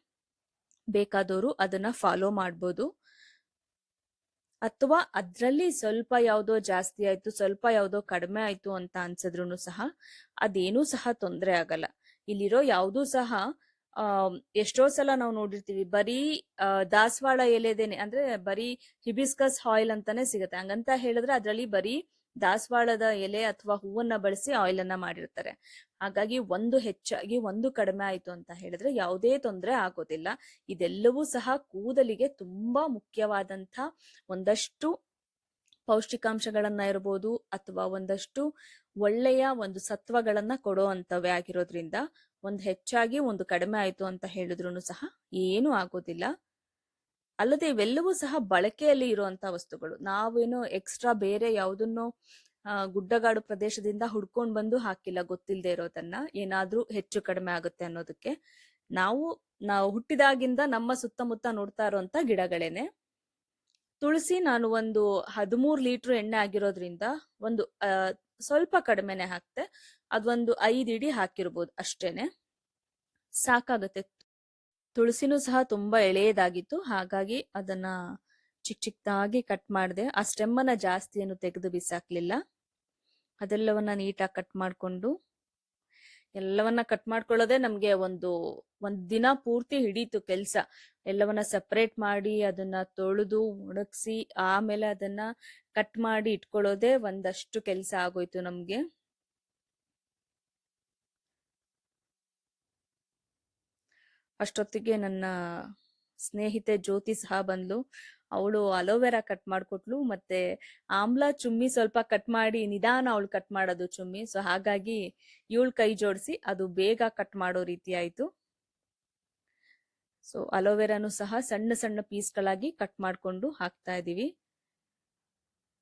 ಬೇಕಾದವರು ಅದನ್ನ ಫಾಲೋ ಮಾಡ್ಬೋದು. ಅಥವಾ ಅದ್ರಲ್ಲಿ ಸ್ವಲ್ಪ ಯಾವುದೋ ಜಾಸ್ತಿ ಆಯ್ತು, ಸ್ವಲ್ಪ ಯಾವುದೋ ಕಡಿಮೆ ಆಯ್ತು ಅಂತ ಅನ್ಸಿದ್ರು ಸಹ ಅದೇನೂ ಸಹ ತೊಂದರೆ ಆಗಲ್ಲ. ಇಲ್ಲಿರೋ ಯಾವುದೂ ಸಹ ಎಷ್ಟೋ ಸಲ ನಾವು ನೋಡಿರ್ತೀವಿ. ಬರೀ ದಾಸವಾಳ ಎಲೆದೇನೆ, ಅಂದ್ರೆ ಬರೀ ಹಿಬಿಸ್ಕಸ್ ಆಯಿಲ್ ಅಂತಾನೆ ಸಿಗುತ್ತೆ. ಹಂಗಂತ ಹೇಳಿದ್ರೆ ಅದರಲ್ಲಿ ಬರೀ ದಾಸವಾಳದ ಎಲೆ ಅಥವಾ ಹೂವನ್ನ ಬಳಸಿ ಆಯಿಲ್ ಅನ್ನ ಮಾಡಿರ್ತಾರೆ. ಹಾಗಾಗಿ ಒಂದು ಹೆಚ್ಚಾಗಿ ಒಂದು ಕಡಿಮೆ ಆಯ್ತು ಅಂತ ಹೇಳಿದ್ರೆ ಯಾವುದೇ ತೊಂದರೆ ಆಗೋದಿಲ್ಲ. ಇದೆಲ್ಲವೂ ಸಹ ಕೂದಲಿಗೆ ತುಂಬಾ ಮುಖ್ಯವಾದಂತ ಒಂದಷ್ಟು ಪೌಷ್ಟಿಕಾಂಶಗಳನ್ನ ಇರ್ಬೋದು ಅಥವಾ ಒಂದಷ್ಟು ಒಳ್ಳೆಯ ಒಂದು ಸತ್ವಗಳನ್ನ ಕೊಡೋ ಅಂತವೇ ಆಗಿರೋದ್ರಿಂದ ಒಂದು ಹೆಚ್ಚಾಗಿ ಒಂದು ಕಡಿಮೆ ಆಯ್ತು ಅಂತ ಹೇಳಿದ್ರು ಸಹ ಏನೂ ಆಗೋದಿಲ್ಲ. ಅಲ್ಲದೆ ಇವೆಲ್ಲವೂ ಸಹ ಬಳಕೆಯಲ್ಲಿ ಇರುವಂತ ವಸ್ತುಗಳು. ನಾವೇನು ಎಕ್ಸ್ಟ್ರಾ ಬೇರೆ ಯಾವುದನ್ನು ಗುಡ್ಡಗಾಡು ಪ್ರದೇಶದಿಂದ ಹುಡ್ಕೊಂಡ್ ಬಂದು ಹಾಕಿಲ್ಲ ಗೊತ್ತಿಲ್ಲದೆ ಇರೋದನ್ನ. ಏನಾದ್ರೂ ಹೆಚ್ಚು ಕಡಿಮೆ ಆಗುತ್ತೆ ಅನ್ನೋದಕ್ಕೆ. ನಾವು ನಾವು ಹುಟ್ಟಿದಾಗಿಂದ ನಮ್ಮ ಸುತ್ತಮುತ್ತ ನೋಡ್ತಾ ಇರುವಂತ ಗಿಡಗಳೇನೆ. ತುಳಸಿ ನಾನು ಒಂದು ಹದಿಮೂರು ಲೀಟ್ರ್ ಎಣ್ಣೆ ಆಗಿರೋದ್ರಿಂದ ಒಂದು ಸ್ವಲ್ಪ ಕಡಿಮೆನೆ ಹಾಕ್ತೆ. ಅದೊಂದು ಐದು ಇಡಿ ಹಾಕಿರ್ಬೋದು ಅಷ್ಟೇನೆ. ಸಾಕಾಗುತ್ತೆ. ತುಳಸಿನೂ ಸಹ ತುಂಬಾ ಎಳೆಯದಾಗಿತ್ತು. ಹಾಗಾಗಿ ಅದನ್ನ ಚಿಕ್ಕ ಚಿಕ್ಕದಾಗಿ ಕಟ್ ಮಾಡಿದೆ. ಆ ಸ್ಟೆಮ್ಮನ್ನ ಜಾಸ್ತಿ ಏನು ತೆಗೆದು ಬಿಸಾಕ್ಲಿಲ್ಲ. ಅದೆಲ್ಲವನ್ನ ನೀಟಾಗಿ ಕಟ್ ಮಾಡ್ಕೊಂಡು ಎಲ್ಲವನ್ನ ಕಟ್ ಮಾಡ್ಕೊಳ್ಳೋದೇ ನಮ್ಗೆ ಒಂದು, ಒಂದ್ ದಿನ ಪೂರ್ತಿ ಹಿಡೀತು ಕೆಲ್ಸ. ಎಲ್ಲವನ್ನ ಸಪರೇಟ್ ಮಾಡಿ ಅದನ್ನ ತೊಳೆದು ಒಣಗಿಸಿ ಆಮೇಲೆ ಅದನ್ನ ಕಟ್ ಮಾಡಿ ಇಟ್ಕೊಳ್ಳೋದೇ ಒಂದಷ್ಟು ಕೆಲ್ಸ ಆಗೋಯ್ತು ನಮ್ಗೆ. ಅಷ್ಟೊತ್ತಿಗೆ ನನ್ನ ಸ್ನೇಹಿತೆ ಜ್ಯೋತಿ ಸಹ ಬಂದ್ಲು. ಅವಳು ಅಲೋವೆರಾ ಕಟ್ ಮಾಡ್ಕೊಟ್ಲು ಮತ್ತೆ ಆಮ್ಲ ಚುಮ್ಮಿ ಸ್ವಲ್ಪ ಕಟ್ ಮಾಡಿ ನಿಧಾನ ಅವಳು ಕಟ್ ಮಾಡೋದು ಚುಮ್ಮಿ. ಸೊ, ಹಾಗಾಗಿ ಇವಳು ಕೈ ಜೋಡಿಸಿ ಅದು ಬೇಗ ಕಟ್ ಮಾಡೋ ರೀತಿ ಆಯ್ತು. ಸೊ, ಅಲೋವೆರಾನು ಸಹ ಸಣ್ಣ ಸಣ್ಣ ಪೀಸ್ಗಳಾಗಿ ಕಟ್ ಮಾಡ್ಕೊಂಡು ಹಾಕ್ತಾ ಇದ್ದೀವಿ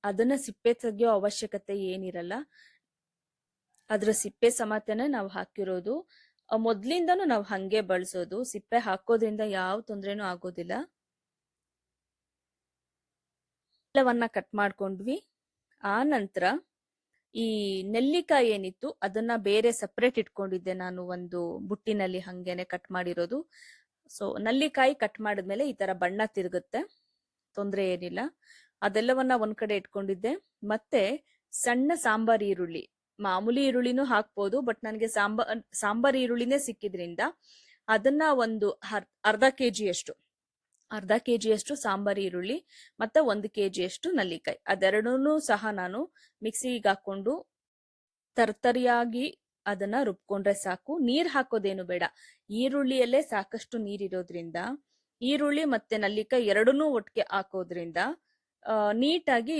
ಅದನ್ನ ಸಿಪ್ಪೆ ತೆಗೆಯೋ ಅವಶ್ಯಕತೆ ಏನಿರಲ್ಲ. ಅದ್ರ ಸಿಪ್ಪೆ ಸಮೇತನೇ ನಾವು ಹಾಕಿರೋದು. ಮೊದ್ಲಿಂದನೂ ನಾವು ಹಂಗೆ ಬಳಸೋದು. ಸಿಪ್ಪೆ ಹಾಕೋದ್ರಿಂದ ಯಾವ ತೊಂದ್ರೆನೂ ಆಗೋದಿಲ್ಲ. ಎಲ್ಲವನ್ನ ಕಟ್ ಮಾಡ್ಕೊಂಡ್ವಿ. ಆ ನಂತರ ಈ ನೆಲ್ಲಿಕಾಯಿ ಏನಿತ್ತು ಅದನ್ನ ಬೇರೆ ಸಪ್ರೇಟ್ ಇಟ್ಕೊಂಡಿದ್ದೆ ನಾನು ಒಂದು ಬುಟ್ಟಿನಲ್ಲಿ ಹಂಗೇನೆ ಕಟ್ ಮಾಡಿರೋದು. ಸೊ ನಲ್ಲಿಕಾಯಿ ಕಟ್ ಮಾಡಿದ್ಮೇಲೆ ಈ ತರ ಬಣ್ಣ ತಿರುಗುತ್ತೆ. ತೊಂದರೆ ಏನಿಲ್ಲ. ಅದೆಲ್ಲವನ್ನ ಒಂದ್ ಕಡೆ ಇಟ್ಕೊಂಡಿದ್ದೆ. ಮತ್ತೆ ಸಣ್ಣ ಸಾಂಬಾರ್ ಈರುಳ್ಳಿ. ಮಾಮೂಲಿ ಈರುಳ್ಳಿನೂ ಹಾಕ್ಬೋದು, ಬಟ್ ನನಗೆ ಸಾಂಬಾರ್ ಸಾಂಬಾರ್ ಈರುಳ್ಳಿನೇ ಸಿಕ್ಕಿದ್ರಿಂದ ಅದನ್ನ ಒಂದು ಅರ್ಧ ಕೆಜಿ ಅಷ್ಟು ಅರ್ಧ ಕೆ ಜಿಯಷ್ಟು ಸಾಂಬಾರ್ ಈರುಳ್ಳಿ, ಮತ್ತೆ ಒಂದು ಕೆ ಜಿಯಷ್ಟು ನಲ್ಲಿಕಾಯಿ. ಅದೆರಡೂ ಸಹ ನಾನು ಮಿಕ್ಸಿಗೆ ಹಾಕೊಂಡು ತರ್ತರಿಯಾಗಿ ಅದನ್ನ ರುಬ್ಕೊಂಡ್ರೆ ಸಾಕು. ನೀರು ಹಾಕೋದೇನು ಬೇಡ. ಈರುಳ್ಳಿಯಲ್ಲೇ ಸಾಕಷ್ಟು ನೀರಿರೋದ್ರಿಂದ ಈರುಳ್ಳಿ ಮತ್ತೆ ನಲ್ಲಿಕಾಯಿ ಎರಡನ್ನೂ ಒಟ್ಟಿಗೆ ಹಾಕೋದ್ರಿಂದ ನೀಟಾಗಿ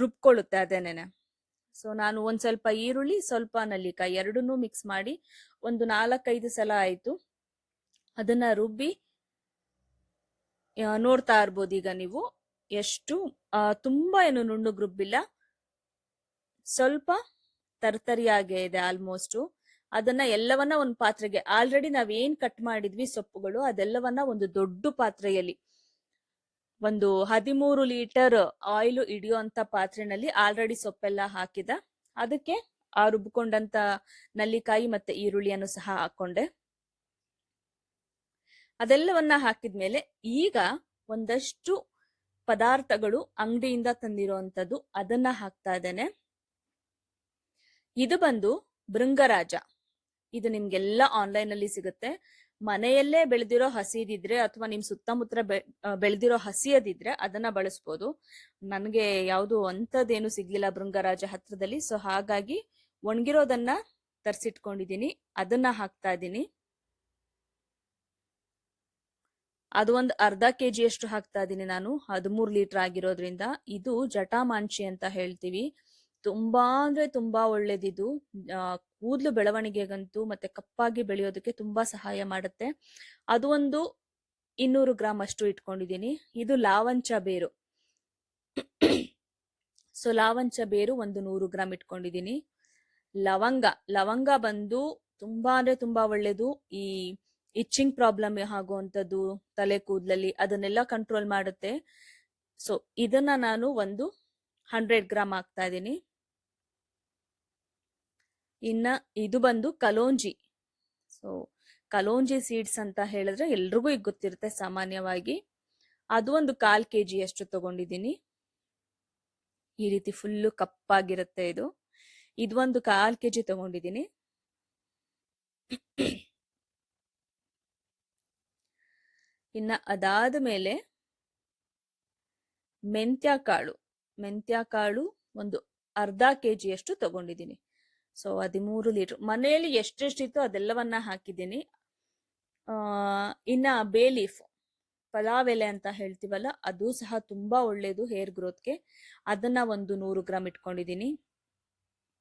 ರುಬ್ಕೊಳ್ಳುತ್ತೆ ಅದೇನೇನೆ. ಸೊ ನಾನು ಒಂದು ಸ್ವಲ್ಪ ಈರುಳ್ಳಿ, ಸ್ವಲ್ಪ ನಲ್ಲಿಕಾಯಿ ಎರಡನ್ನೂ ಮಿಕ್ಸ್ ಮಾಡಿ ಒಂದು ನಾಲ್ಕೈದು ಸಲ ಆಯ್ತು. ಅದನ್ನ ರುಬ್ಬಿ ನೋಡ್ತಾ ಇರ್ಬೋದು ಈಗ ನೀವು. ಎಷ್ಟು ತುಂಬಾ ಏನು ನುಣ್ಣು ರುಬ್ಬಿಲ್ಲ ಸ್ವಲ್ಪ ತರ್ತರಿಯಾಗೇ ಇದೆ ಆಲ್ಮೋಸ್ಟ್ ಅದನ್ನ ಎಲ್ಲವನ್ನ ಒಂದು ಪಾತ್ರೆಗೆ ಆಲ್ರೆಡಿ ನಾವ್ ಏನ್ ಕಟ್ ಮಾಡಿದ್ವಿ ಸೊಪ್ಪುಗಳು, ಅದೆಲ್ಲವನ್ನ ಒಂದು ದೊಡ್ಡ ಪಾತ್ರೆಯಲ್ಲಿ, ಒಂದು ಹದಿಮೂರು ಲೀಟರ್ ಆಯಿಲ್ ಹಿಡಿಯುವಂತ ಪಾತ್ರೆನಲ್ಲಿ ಆಲ್ರೆಡಿ ಸೊಪ್ಪೆಲ್ಲ ಹಾಕಿದ. ಅದಕ್ಕೆ, ಆ ರುಬ್ಕೊಂಡಂತ ನಲ್ಲಿಕಾಯಿ ಮತ್ತೆ ಈರುಳ್ಳಿಯನ್ನು ಸಹ ಹಾಕೊಂಡೆ ಅದೆಲ್ಲವನ್ನ ಹಾಕಿದ್ಮೇಲೆ ಈಗ ಒಂದಷ್ಟು ಪದಾರ್ಥಗಳು ಅಂಗಡಿಯಿಂದ ತಂದಿರುವಂತದ್ದು ಅದನ್ನ ಹಾಕ್ತಾ ಇದ್ದೇನೆ. ಇದು ಬಂದು ಭೃಂಗರಾಜ ಇದು ನಿಮ್ಗೆಲ್ಲ ಆನ್ಲೈನ್ ಅಲ್ಲಿ ಸಿಗುತ್ತೆ. ಮನೆಯಲ್ಲೇ ಬೆಳೆದಿರೋ ಹಸಿದಿದ್ರೆ ಅಥವಾ ನಿಮ್ ಸುತ್ತಮುತ್ತ ಬೆಳೆದಿರೋ ಹಸಿಯದಿದ್ರೆ ಅದನ್ನ ಬಳಸ್ಬೋದು. ನನಗೆ ಯಾವುದು ಅಂಥದ್ದೇನು ಸಿಗ್ಲಿಲ್ಲ ಭೃಂಗರಾಜ ಹತ್ರದಲ್ಲಿ. ಸೊ, ಹಾಗಾಗಿ ಒಣಗಿರೋದನ್ನ ತರಿಸಿಟ್ಕೊಂಡಿದ್ದೀನಿ. ಅದನ್ನ ಹಾಕ್ತಾ ಇದ್ದೀನಿ. ಅದು ಒಂದು ಅರ್ಧ ಕೆ ಅಷ್ಟು ಹಾಕ್ತಾ ಇದ್ದೀನಿ ನಾನು. ಹದಿಮೂರು ಲೀಟರ್ ಆಗಿರೋದ್ರಿಂದ ಇದು ಜಟಾಮಾಂಚಿ ಅಂತ ಹೇಳ್ತೀವಿ. ತುಂಬಾ ಅಂದ್ರೆ ತುಂಬಾ ಒಳ್ಳೇದಿದು. ಕೂದ್ಲು ಬೆಳವಣಿಗೆಗಂತೂ ಮತ್ತೆ ಕಪ್ಪಾಗಿ ಬೆಳೆಯೋದಕ್ಕೆ ತುಂಬಾ ಸಹಾಯ ಮಾಡುತ್ತೆ. ಅದು ಒಂದು ಇನ್ನೂರು ಗ್ರಾಮ್ ಅಷ್ಟು ಇಟ್ಕೊಂಡಿದ್ದೀನಿ ಇದು ಲಾವಂಚ ಬೇರು. ಸೊ, ಲಾವಂಚ ಬೇರು ಒಂದು ನೂರು ಗ್ರಾಮ್ ಇಟ್ಕೊಂಡಿದ್ದೀನಿ ಲವಂಗ ಲವಂಗ ಬಂದು ತುಂಬಾ ಅಂದ್ರೆ ತುಂಬಾ ಒಳ್ಳೇದು. ಈ ಇಚ್ಚಿಂಗ್ ಪ್ರಾಬ್ಲಮ್ ಆಗುವಂಥದ್ದು, ತಲೆ ಕೂದಲಲ್ಲಿ ಅದನ್ನೆಲ್ಲ ಕಂಟ್ರೋಲ್ ಮಾಡುತ್ತೆ. ಸೊ ಇದನ್ನ ನಾನು ಒಂದು ಹಂಡ್ರೆಡ್ ಗ್ರಾಮ್ ಹಾಕ್ತಾ ಇದ್ದೀನಿ. ಇನ್ನ ಇದು ಬಂದು ಕಲೋಂಜಿ. ಸೊ ಕಲೋಂಜಿ ಸೀಡ್ಸ್ ಅಂತ ಹೇಳಿದ್ರೆ ಎಲ್ರಿಗೂ ಈಗ ಗೊತ್ತಿರುತ್ತೆ ಸಾಮಾನ್ಯವಾಗಿ. ಅದು ಒಂದು ಕಾಲ್ ಕೆ ಜಿ ಅಷ್ಟು ತಗೊಂಡಿದ್ದೀನಿ. ಈ ರೀತಿ ಫುಲ್ಲು ಕಪ್ಪಾಗಿರುತ್ತೆ ಇದು. ಇದು ಒಂದು ಕಾಲ್ ಕೆ ಜಿ ತಗೊಂಡಿದ್ದೀನಿ. ಇನ್ನ ಅದಾದ ಮೇಲೆ ಮೆಂತ್ಯ ಕಾಳು ಮೆಂತ್ಯ ಕಾಳು ಒಂದು ಅರ್ಧ ಕೆ ಜಿಯಷ್ಟು ತಗೊಂಡಿದ್ದೀನಿ. ಸೊ ಹದಿಮೂರು ಲೀಟರ್ ಮನೆಯಲ್ಲಿ ಎಷ್ಟೆಷ್ಟಿತ್ತು ಅದೆಲ್ಲವನ್ನ ಹಾಕಿದ್ದೀನಿ. ಇನ್ನ ಬೇ ಲೀಫ್ ಪಲಾವ್ ಎಲೆ ಅಂತ ಹೇಳ್ತೀವಲ್ಲ, ಅದು ಸಹ ತುಂಬಾ ಒಳ್ಳೇದು ಹೇರ್ ಗ್ರೋತ್ಗೆ ಅದನ್ನ ಒಂದು ನೂರು ಗ್ರಾಮ್ ಇಟ್ಕೊಂಡಿದ್ದೀನಿ.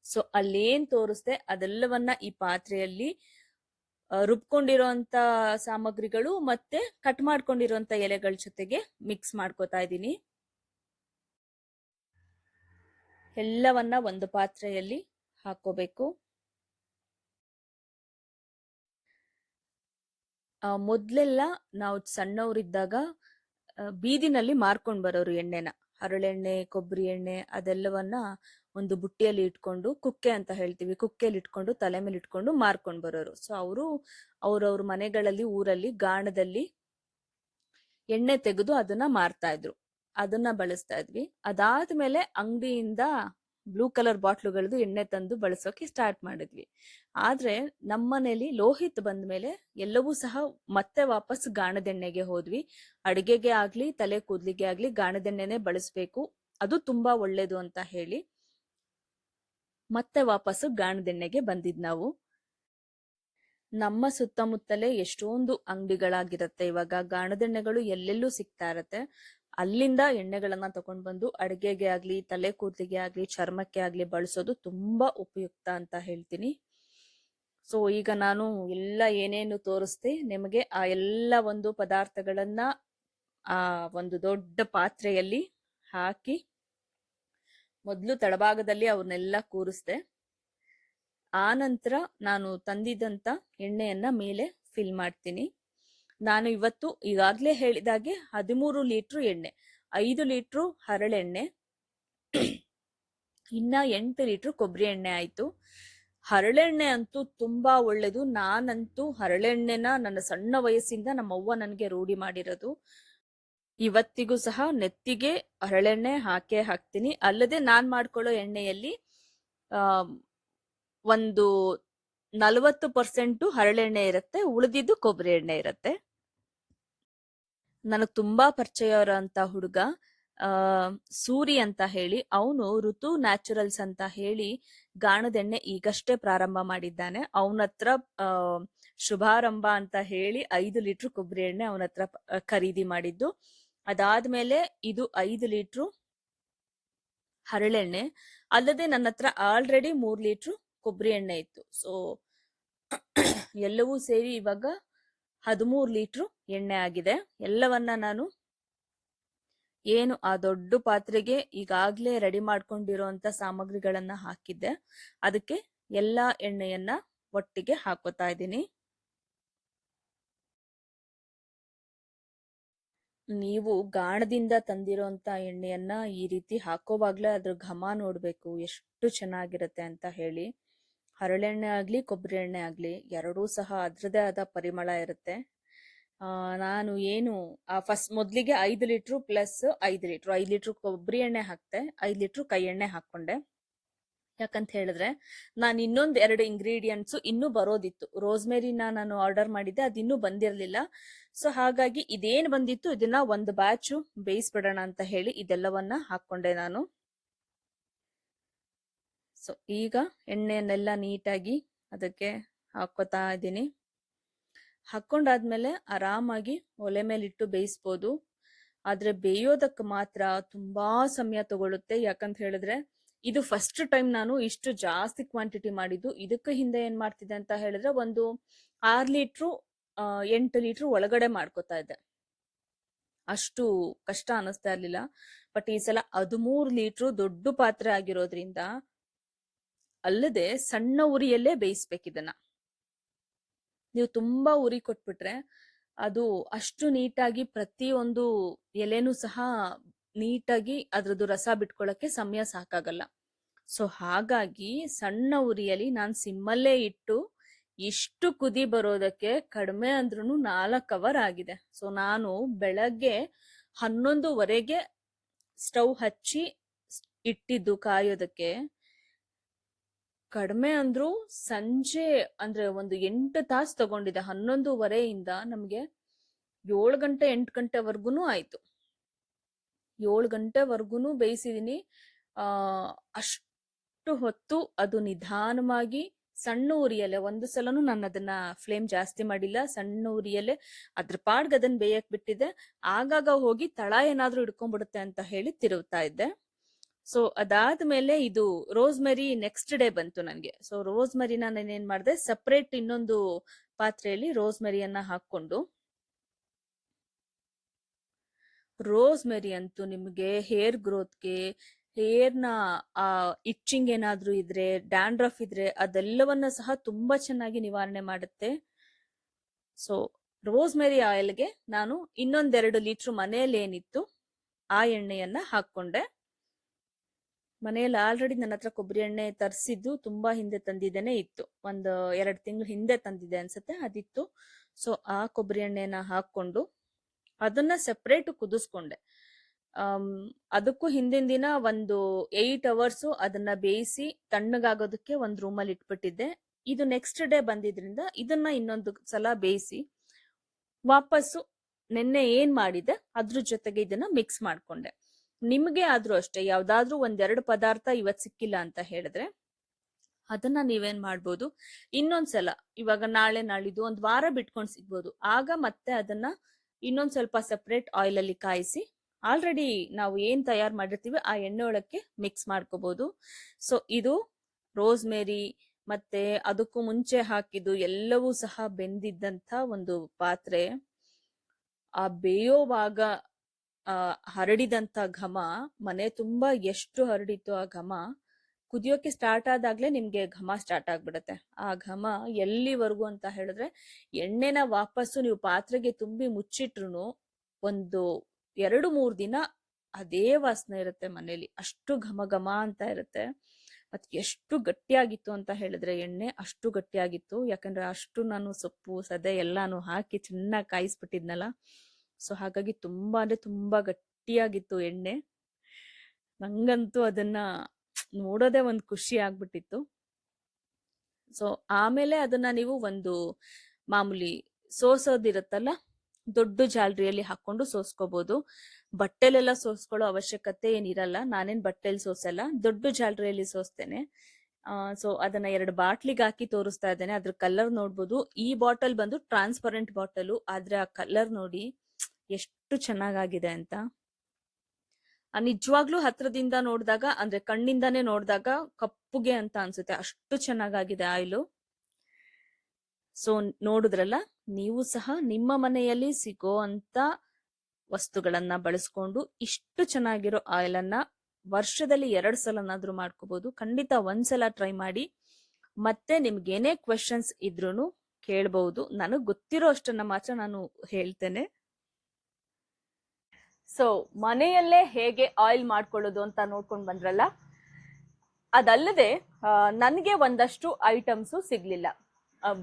ಸೊ ಅಲ್ಲೇನ್ ತೋರಿಸ್ದೆ ಅದೆಲ್ಲವನ್ನ ಈ ಪಾತ್ರೆಯಲ್ಲಿ ರುಬ್ಕೊಂಡಿರೋಂತ ಸಾಮಗ್ರಿಗಳು ಮತ್ತೆ ಕಟ್ ಮಾಡ್ಕೊಂಡಿರೋಂತ ಎಲೆಗಳ ಜೊತೆಗೆ ಮಿಕ್ಸ್ ಮಾಡ್ಕೋತಾ ಇದ್ದೀನಿ. ಎಲ್ಲವನ್ನ ಒಂದು ಪಾತ್ರೆಯಲ್ಲಿ ಹಾಕೋಬೇಕು ಮೊದ್ಲೆಲ್ಲ ನಾವು ಸಣ್ಣವರಿದ್ದಾಗ ಬೀದಿನಲ್ಲಿ ಮಾರ್ಕೊಂಡ್ ಬರೋರು ಎಣ್ಣೆನ. ಹರಳೆಣ್ಣೆ ಕೊಬ್ಬರಿ ಎಣ್ಣೆ ಅದೆಲ್ಲವನ್ನ ಒಂದು ಬುಟ್ಟಿಯಲ್ಲಿ ಇಟ್ಕೊಂಡು ಕುಕ್ಕೆ ಅಂತ ಹೇಳ್ತೀವಿ. ಕುಕ್ಕೆಯಲ್ಲಿ ಇಟ್ಕೊಂಡು, ತಲೆ ಮೇಲೆ ಇಟ್ಕೊಂಡು ಮಾರ್ಕೊಂಡ್ ಬರೋರು. ಸೊ ಅವರು ಅವ್ರವ್ರ ಮನೆಗಳಲ್ಲಿ, ಊರಲ್ಲಿ, ಗಾಣದಲ್ಲಿ ಎಣ್ಣೆ ತೆಗೆದು ಅದನ್ನ ಮಾರ್ತಾ ಇದ್ರು. ಅದನ್ನ ಬಳಸ್ತಾ ಇದ್ವಿ. ಅದಾದ್ಮೇಲೆ ಅಂಗಡಿಯಿಂದ ಬ್ಲೂ ಕಲರ್ ಬಾಟ್ಲುಗಳದ್ದು ಎಣ್ಣೆ ತಂದು ಬಳಸೋಕೆ ಸ್ಟಾರ್ಟ್ ಮಾಡಿದ್ವಿ. ಆದ್ರೆ ನಮ್ಮನೇಲಿ ಲೋಹಿತ್ ಬಂದ್ಮೇಲೆ ಎಲ್ಲವೂ ಸಹ ಮತ್ತೆ ವಾಪಸ್ ಗಾಣದೆಣ್ಣೆಗೆ ಹೋದ್ವಿ. ಅಡಿಗೆಗೆ ಆಗ್ಲಿ, ತಲೆ ಕೂದ್ಲಿಗೆ ಆಗ್ಲಿ ಗಾಣದೆಣ್ಣೆನೆ ಬಳಸ್ಬೇಕು. ಅದು ತುಂಬಾ ಒಳ್ಳೇದು ಅಂತ ಹೇಳಿ. ಮತ್ತೆ ವಾಪಸ್ಸು ಗಾಣದೆಣ್ಣೆಗೆ ಬಂದಿದ್ ನಾವು. ನಮ್ಮ ಸುತ್ತಮುತ್ತಲೇ ಎಷ್ಟೊಂದು ಅಂಗಡಿಗಳಾಗಿರತ್ತೆ. ಇವಾಗ ಗಾಣದೆಣ್ಣೆಗಳು ಎಲ್ಲೆಲ್ಲೂ ಸಿಗ್ತಾ ಇರತ್ತೆ. ಅಲ್ಲಿಂದ ಎಣ್ಣೆಗಳನ್ನ ತಗೊಂಡ್ ಬಂದು ಅಡಿಗೆಗೆ ಆಗ್ಲಿ, ತಲೆ ಕೂದಲಿಗೆ ಆಗ್ಲಿ, ಚರ್ಮಕ್ಕೆ ಆಗ್ಲಿ ಬಳಸೋದು ತುಂಬಾ ಉಪಯುಕ್ತ ಅಂತ ಹೇಳ್ತೀನಿ. ಸೊ ಈಗ ನಾನು ಎಲ್ಲ ಏನೇನು ತೋರಿಸ್ದೆ ನಿಮಗೆ ಆ ಎಲ್ಲ ಒಂದು ಪದಾರ್ಥಗಳನ್ನ ಆ ಒಂದು ದೊಡ್ಡ ಪಾತ್ರೆಯಲ್ಲಿ ಹಾಕಿ ಮೊದಲು ತಳಭಾಗದಲ್ಲಿ ಅವ್ರನ್ನೆಲ್ಲ ಕೂರಿಸ್ದೆ. ಆ ನಂತರ ನಾನು ತಂದಿದಂತ ಎಣ್ಣೆಯನ್ನ ಮೇಲೆ ಫಿಲ್ ಮಾಡ್ತೀನಿ. ನಾನು ಇವತ್ತು ಈಗಾಗ್ಲೇ ಹೇಳಿದಾಗೆ ಹದಿಮೂರು ಲೀಟ್ರು ಎಣ್ಣೆ, ಐದು ಲೀಟ್ರು ಹರಳೆಣ್ಣೆ, ಇನ್ನ ಎಂಟು ಲೀಟ್ರು ಕೊಬ್ಬರಿ ಎಣ್ಣೆ ಆಯ್ತು. ಹರಳೆಣ್ಣೆ ಅಂತೂ ತುಂಬಾ ಒಳ್ಳೇದು. ನಾನಂತೂ ಹರಳೆಣ್ಣೆನ ನನ್ನ ಸಣ್ಣ ವಯಸ್ಸಿಂದ ನಮ್ಮವ್ವ ನನಗೆ ರೂಢಿ ಮಾಡಿರೋದು. ಇವತ್ತಿಗೂ ಸಹ ನೆತ್ತಿಗೆ ಹರಳೆಣ್ಣೆ ಹಾಕೇ ಹಾಕ್ತೀನಿ. ಅಲ್ಲದೆ ನಾನ್ ಮಾಡ್ಕೊಳ್ಳೋ ಎಣ್ಣೆಯಲ್ಲಿ ಒಂದು ನಲವತ್ತು ಪರ್ಸೆಂಟ್ ಹರಳೆಣ್ಣೆ ಇರುತ್ತೆ, ಉಳಿದಿದ್ದು ಕೊಬ್ಬರಿ ಎಣ್ಣೆ ಇರುತ್ತೆ. ನನಗೆ ತುಂಬಾ ಪರಿಚಯ ಅಂತ ಹುಡುಗ, ಆ, ಸೂರಿ ಅಂತ ಹೇಳಿ, ಅವನು ಋತು ನ್ಯಾಚುರಲ್ಸ್ ಅಂತ ಹೇಳಿ ಗಾಣದೆಣ್ಣೆ ಈಗಷ್ಟೇ ಪ್ರಾರಂಭ ಮಾಡಿದ್ದಾನೆ. ಅವನ ಹತ್ರ, ಆ, ಶುಭಾರಂಭ ಅಂತ ಹೇಳಿ ಐದು ಲೀಟರ್ ಕೊಬ್ಬರಿ ಎಣ್ಣೆ ಅವನ ಹತ್ರ ಖರೀದಿ ಮಾಡಿದ್ದು. ಅದಾದ್ಮೇಲೆ ಇದು ಐದು ಲೀಟ್ರು ಹರಳೆಣ್ಣೆ. ಅಲ್ಲದೆ ನನ್ನ ಹತ್ರ ಆಲ್ರೆಡಿ ಮೂರ್ ಲೀಟ್ರು ಕೊಬ್ಬರಿ ಎಣ್ಣೆ ಇತ್ತು. ಸೊ ಎಲ್ಲವೂ ಸೇರಿ ಇವಾಗ ಹದಿಮೂರು ಲೀಟ್ರು ಎಣ್ಣೆ ಆಗಿದೆ. ಎಲ್ಲವನ್ನ ನಾನು ಏನು ಆ ದೊಡ್ಡ ಪಾತ್ರೆಗೆ ಈಗಾಗ್ಲೇ ರೆಡಿ ಮಾಡ್ಕೊಂಡಿರೋಂತ ಸಾಮಗ್ರಿಗಳನ್ನ ಹಾಕಿದ್ದೆ. ಅದಕ್ಕೆ ಎಲ್ಲಾ ಎಣ್ಣೆಯನ್ನ ಒಟ್ಟಿಗೆ ಹಾಕೋತಾ ಇದ್ದೀನಿ. ನೀವು ಗಾಣದಿಂದ ತಂದಿರೋಂತ ಎಣ್ಣೆಯನ್ನ ಈ ರೀತಿ ಹಾಕೋವಾಗ್ಲೇ ಅದ್ರ ಘಮ ನೋಡಬೇಕು, ಎಷ್ಟು ಚೆನ್ನಾಗಿರುತ್ತೆ ಅಂತ ಹೇಳಿ. ಹರಳೆಣ್ಣೆ ಆಗಲಿ, ಕೊಬ್ಬರಿ ಎಣ್ಣೆ ಆಗಲಿ, ಎರಡೂ ಸಹ ಅದ್ರದೇ ಆದ ಪರಿಮಳ ಇರುತ್ತೆ. ನಾನು ಏನು ಫಸ್ಟ್ ಮೊದಲಿಗೆ ಐದು ಲೀಟ್ರು ಪ್ಲಸ್ ಐದು ಲೀಟ್ರು ಐದು ಲೀಟ್ರು ಕೊಬ್ಬರಿ ಎಣ್ಣೆ ಹಾಕ್ತೆ, ಐದು ಲೀಟ್ರು ಕೈ ಎಣ್ಣೆ ಹಾಕೊಂಡೆ ಯಾಕಂತ ಹೇಳಿದ್ರೆ, ನಾನು ಇನ್ನೊಂದ್ ಎರಡು ಇಂಗ್ರೀಡಿಯೆಂಟ್ಸ್ ಇನ್ನೂ ಬರೋದಿತ್ತು. ರೋಸ್ಮೇರಿನ ನಾನು ಆರ್ಡರ್ ಮಾಡಿದ್ದೆ ಅದಿನ್ನೂ ಬಂದಿರಲಿಲ್ಲ. ಸೊ ಹಾಗಾಗಿ ಇದೇನ್ ಬಂದಿತ್ತು, ಇದನ್ನ ಒಂದು ಬ್ಯಾಚು ಬೇಯಿಸ್ಬಿಡೋಣ ಅಂತ ಹೇಳಿ ಇದೆಲ್ಲವನ್ನ ಹಾಕೊಂಡೆ ನಾನು. ಸೊ ಈಗ ಎಣ್ಣೆಯನ್ನೆಲ್ಲ ನೀಟಾಗಿ ಅದಕ್ಕೆ ಹಾಕೋತಾ ಇದ್ದೀನಿ. ಹಾಕೊಂಡಾದ್ಮೇಲೆ ಆರಾಮಾಗಿ ಒಲೆ ಮೇಲಿಟ್ಟು ಬೇಯಿಸ್ಬೋದು. ಆದ್ರೆ ಬೇಯೋದಕ್ಕೆ ಮಾತ್ರ ತುಂಬಾ ಸಮಯ ತಗೊಳುತ್ತೆ. ಯಾಕಂತ ಹೇಳಿದ್ರೆ ಇದು ಫಸ್ಟ್ ಟೈಮ್ ನಾನು ಇಷ್ಟು ಜಾಸ್ತಿ ಕ್ವಾಂಟಿಟಿ ಮಾಡಿದ್ದು. ಇದಕ್ಕೆ ಹಿಂದೆ ಏನ್ ಮಾಡ್ತಿದ್ದೆ ಅಂತ ಹೇಳಿದ್ರೆ ಒಂದು ಆರ್ ಲೀಟ್ರು ಎಂಟು ಲೀಟ್ರು ಒಳಗಡೆ ಮಾಡ್ಕೋತಾ ಇದ್ದೆ. ಅಷ್ಟು ಕಷ್ಟ ಅನಿಸ್ತಾ ಇರ್ಲಿಲ್ಲ. ಬಟ್ ಈ ಸಲ ಹದಿಮೂರು ಲೀಟ್ರು ದೊಡ್ಡ ಪಾತ್ರೆ ಆಗಿರೋದ್ರಿಂದ ಅಲ್ಲದೆ ಸಣ್ಣ ಉರಿಯಲ್ಲೇ ಬೇಯಿಸ್ಬೇಕಿದನ್ನ ನೀವು ತುಂಬಾ ಉರಿ ಕೊಟ್ಬಿಟ್ರೆ ಅದು ಅಷ್ಟು ನೀಟಾಗಿ ಪ್ರತಿಯೊಂದು ಎಲೆನೂ ಸಹ ನೀಟಾಗಿ ಅದರದ್ದು ರಸ ಬಿಟ್ಕೊಳ್ಳೋಕ್ಕೆ ಸಮಯ ಸಾಕಾಗಲ್ಲ. ಸೊ ಹಾಗಾಗಿ ಸಣ್ಣ ಉರಿಯಲ್ಲಿ ನಾನು ಸಿಮ್ಮಲ್ಲೇ ಇಟ್ಟು ಇಷ್ಟು ಕುದಿ ಬರೋದಕ್ಕೆ ಕಡಿಮೆ ಅಂದ್ರೂ ನಾಲ್ಕು ಅವರ್ ಆಗಿದೆ. ಸೊ ನಾನು ಬೆಳಗ್ಗೆ ಹನ್ನೊಂದುವರೆಗೆ ಸ್ಟವ್ ಹಚ್ಚಿ ಇಟ್ಟಿದ್ದು ಕಾಯೋದಕ್ಕೆ ಕಡಿಮೆ ಅಂದ್ರೂ ಸಂಜೆ ಅಂದ್ರೆ ಒಂದು ಎಂಟು ತಾಸು ತಗೊಂಡಿದೆ ಹನ್ನೊಂದುವರೆಯಿಂದ ನಮಗೆ ಏಳು ಗಂಟೆ ಎಂಟು ಗಂಟೆವರೆಗೂ ಆಯ್ತು. ಏಳು ಗಂಟೆವರೆಗೂ ಬೇಯಿಸಿದ್ದೀನಿ ಅಷ್ಟು ಹೊತ್ತು ಅದು ನಿಧಾನವಾಗಿ ಸಣ್ಣ ಉರಿಯಲ್ಲೇ ಒಂದು ಸಲನು ನಾನು ಅದನ್ನ ಫ್ಲೇಮ್ ಜಾಸ್ತಿ ಮಾಡಿಲ್ಲ. ಸಣ್ಣ ಉರಿಯಲ್ಲೇ ಅದ್ರ ಪಾಡ್ಗೆ ಅದನ್ನ ಬೇಯಕ್ ಬಿಟ್ಟಿದ್ದೆ. ಆಗಾಗ ಹೋಗಿ ತಳ ಏನಾದ್ರೂ ಹಿಡ್ಕೊಂಡ್ಬಿಡುತ್ತೆ ಅಂತ ಹೇಳಿ ತಿರುಗ್ತಾ ಇದ್ದೆ. ಸೊ, ಅದಾದ್ಮೇಲೆ ಇದು ರೋಸ್ ಮರಿ ನೆಕ್ಸ್ಟ್ ಡೇ ಬಂತು ನನಗೆ. ಸೊ ರೋಸ್ ಮರಿನ ನಾನು ಏನ್ ಮಾಡಿದೆ, ಸಪ್ರೇಟ್ ಇನ್ನೊಂದು ಪಾತ್ರೆಯಲ್ಲಿ ರೋಸ್ಮೆರಿಯನ್ನ ಹಾಕೊಂಡು ರೋಸ್ಮೆರಿ ಅಂತೂ ನಿಮಗೆ ಹೇರ್ ಗ್ರೋತ್ಗೆ, ಹೇರ್ನ, ಆ, ಇಚ್ಚಿಂಗ್ ಏನಾದರೂ ಇದ್ರೆ, ಡ್ಯಾಂಡ್ರಫ್ ಇದ್ರೆ ಅದೆಲ್ಲವನ್ನ ಸಹ ತುಂಬಾ ಚೆನ್ನಾಗಿ ನಿವಾರಣೆ ಮಾಡುತ್ತೆ. ಸೊ, ರೋಸ್ಮೆರಿ ಆಯಿಲ್ಗೆ ನಾನು ಇನ್ನೊಂದೆರಡು ಲೀಟರ್ ಮನೆಯಲ್ಲಿ ಏನಿತ್ತು, ಆ ಎಣ್ಣೆಯನ್ನ ಹಾಕೊಂಡೆ ಮನೆಯಲ್ಲಿ ಆಲ್ರೆಡಿ ನನ್ನ ಹತ್ರ ಕೊಬ್ಬರಿ ಎಣ್ಣೆ ತರಿಸಿದ್ದು ತುಂಬಾ ಹಿಂದೆ ತಂದಿದ್ದೇನೆ ಇತ್ತು. ಒಂದು ಎರಡು ತಿಂಗಳು ಹಿಂದೆ ತಂದಿದೆ ಅನ್ಸುತ್ತೆ, ಅದಿತ್ತು. ಸೊ, ಆ ಕೊಬ್ಬರಿ ಎಣ್ಣೆನ ಹಾಕೊಂಡು ಅದನ್ನ ಸೆಪರೇಟ್ ಕುದಿಸ್ಕೊಂಡೆ. ಅದಕ್ಕೂ ಹಿಂದಿನ ದಿನ ಒಂದು ಏಟ್ ಅವರ್ಸ್ ಅದನ್ನ ಬೇಯಿಸಿ ತಣ್ಣಗಾಗೋದಕ್ಕೆ ಒಂದು ರೂಮಲ್ಲಿ ಇಟ್ಬಿಟ್ಟಿದ್ದೆ. ಇದು ನೆಕ್ಸ್ಟ್ ಡೇ ಬಂದಿದ್ರಿಂದ ಇದನ್ನ ಇನ್ನೊಂದು ಸಲ ಬೇಯಿಸಿ ವಾಪಸ್ಸು ನಿನ್ನೆ ಏನ್ ಮಾಡಿದೆ ಅದ್ರ ಜೊತೆಗೆ ಇದನ್ನ ಮಿಕ್ಸ್ ಮಾಡ್ಕೊಂಡೆ. ನಿಮಗೆ ಆದ್ರೂ ಅಷ್ಟೇ, ಯಾವ್ದಾದ್ರೂ ಒಂದೆರಡು ಪದಾರ್ಥ ಇವತ್ ಸಿಕ್ಕಿಲ್ಲ ಅಂತ ಹೇಳಿದ್ರೆ ಅದನ್ನ ನೀವೇನ್ ಮಾಡ್ಬೋದು? ಇನ್ನೊಂದ್ಸಲ, ಇವಾಗ ನಾಳೆ ನಾಳಿದ್ದು ಒಂದ್ ವಾರ ಬಿಟ್ಕೊಂಡು ಸಿಗ್ಬೋದು. ಆಗ ಮತ್ತೆ ಅದನ್ನ ಇನ್ನೊಂದ್ ಸ್ವಲ್ಪ ಸೆಪರೇಟ್ ಆಯಿಲ್ ಅಲ್ಲಿ ಕಾಯಿಸಿ ಆಲ್ರೆಡಿ ನಾವು ಏನ್ ತಯಾರು ಮಾಡಿರ್ತೀವಿ ಆ ಎಣ್ಣೆ ಒಳಕ್ಕೆ ಮಿಕ್ಸ್ ಮಾಡ್ಕೋಬಹುದು ಸೊ ಇದು ರೋಸ್ಮೇರಿ ಮತ್ತೆ ಅದಕ್ಕೂ ಮುಂಚೆ ಹಾಕಿದ್ದು ಎಲ್ಲವೂ ಸಹ ಬೆಂದಿದ್ದಂತ ಒಂದು ಪಾತ್ರೆ. ಆ ಬೇಯೋವಾಗ ಆ ಹರಡಿದಂತ ಘಮ, ಮನೆ ತುಂಬಾ ಎಷ್ಟು ಹರಡಿತ್ತು ಆ ಘಮ ಕುದಿಯೋಕೆ ಸ್ಟಾರ್ಟ್ ಆದಾಗ್ಲೇ ನಿಮಗೆ ಘಮ ಸ್ಟಾರ್ಟ್ ಆಗ್ಬಿಡತ್ತೆ. ಆ ಘಮ ಎಲ್ಲಿವರೆಗೂ ಅಂತ ಹೇಳಿದ್ರೆ, ಎಣ್ಣೆನ ವಾಪಸ್ಸು ನೀವು ಪಾತ್ರೆಗೆ ತುಂಬಿ ಮುಚ್ಚಿಟ್ರು ಒಂದು ಎರಡು ಮೂರು ದಿನ ಅದೇ ವಾಸನೆ ಇರುತ್ತೆ ಮನೇಲಿ. ಅಷ್ಟು ಘಮ ಘಮ ಅಂತ ಇರುತ್ತೆ. ಮತ್ ಎಷ್ಟು ಗಟ್ಟಿಯಾಗಿತ್ತು ಅಂತ ಹೇಳಿದ್ರೆ ಎಣ್ಣೆ ಅಷ್ಟು ಗಟ್ಟಿಯಾಗಿತ್ತು. ಯಾಕಂದ್ರೆ ಅಷ್ಟು ನಾನು ಸೊಪ್ಪು, ಸದೆ ಎಲ್ಲಾನು ಹಾಕಿ ಚೆನ್ನಾಗಿ ಕಾಯಿಸ್ಬಿಟ್ಟಿದ್ನಲ್ಲ. ಸೊ ಹಾಗಾಗಿ ತುಂಬಾ ಅಂದ್ರೆ ತುಂಬಾ ಗಟ್ಟಿಯಾಗಿತ್ತು ಎಣ್ಣೆ. ನಂಗಂತೂ ಅದನ್ನ ನೋಡೋದೇ ಒಂದು ಖುಷಿ ಆಗ್ಬಿಟ್ಟಿತ್ತು. ಸೊ, ಆಮೇಲೆ ಅದನ್ನ ನೀವು ಒಂದು ಮಾಮೂಲಿ ಸೋಸೋದಿರುತ್ತಲ್ಲ ದೊಡ್ಡ ಜಾಲರಿಯಲ್ಲಿ ಹಾಕೊಂಡು ಸೋಸ್ಕೋಬಹುದು ಬಟ್ಟೆಲೆಲ್ಲ ಸೋಸ್ಕೊಳ್ಳೋ ಅವಶ್ಯಕತೆ ಏನಿರಲ್ಲ, ನಾನೇನ್ ಬಟ್ಟೆಲಿ ಸೋಸಲ್ಲ, ದೊಡ್ಡ ಜಾಲರಿಯಲ್ಲಿ ಸೋಸ್ತೇನೆ. ಸೊ, ಅದನ್ನ ಎರಡು ಬಾಟ್ಲಿಗೆ ಹಾಕಿ ತೋರಿಸ್ತಾ ಇದ್ದೇನೆ, ಅದ್ರ ಕಲರ್ ನೋಡ್ಬೋದು. ಈ ಬಾಟಲ್ ಬಂದು ಟ್ರಾನ್ಸ್ಪರೆಂಟ್ ಬಾಟಲು, ಆದ್ರೆ ಆ ಕಲರ್ ನೋಡಿ, ಎಷ್ಟು ಚೆನ್ನಾಗಾಗಿದೆ ಅಂತ. ನಿಜವಾಗ್ಲೂ ಹತ್ರದಿಂದ ನೋಡಿದಾಗ, ಅಂದ್ರೆ ಕಣ್ಣಿಂದಾನೇ ನೋಡಿದಾಗ ಕಪ್ಪುಗೆ ಅಂತ ಅನ್ಸುತ್ತೆ. ಅಷ್ಟು ಚೆನ್ನಾಗಾಗಿದೆ ಆಯಿಲು. ಸೊ ನೋಡಿದ್ರಲ್ಲ, ನೀವು ಸಹ ನಿಮ್ಮ ಮನೆಯಲ್ಲಿ ಸಿಗೋ ಅಂತ ವಸ್ತುಗಳನ್ನ ಬಳಸ್ಕೊಂಡು ಇಷ್ಟು ಚೆನ್ನಾಗಿರೋ ಆಯಿಲ್ ಅನ್ನ ವರ್ಷದಲ್ಲಿ ಎರಡು ಸಲನಾದ್ರೂ ಮಾಡ್ಕೋಬಹುದು ಖಂಡಿತ ಒಂದ್ಸಲ ಟ್ರೈ ಮಾಡಿ. ಮತ್ತೆ ನಿಮ್ಗೆ ಏನೇ ಕ್ವೆಶನ್ಸ್ ಇದ್ರೂನು ಕೇಳಬಹುದು ನನಗ್ ಗೊತ್ತಿರೋ ಅಷ್ಟನ್ನ ಮಾತ್ರ ನಾನು ಹೇಳ್ತೇನೆ. ಸೊ ಮನೆಯಲ್ಲೇ ಹೇಗೆ ಆಯಿಲ್ ಮಾಡ್ಕೊಳ್ಳೋದು ಅಂತ ನೋಡ್ಕೊಂಡು ಬಂದ್ರಲ್ಲ, ಅದಲ್ಲದೆ ನನಗೆ ಒಂದಷ್ಟು ಐಟಮ್ಸು ಸಿಗ್ಲಿಲ್ಲ.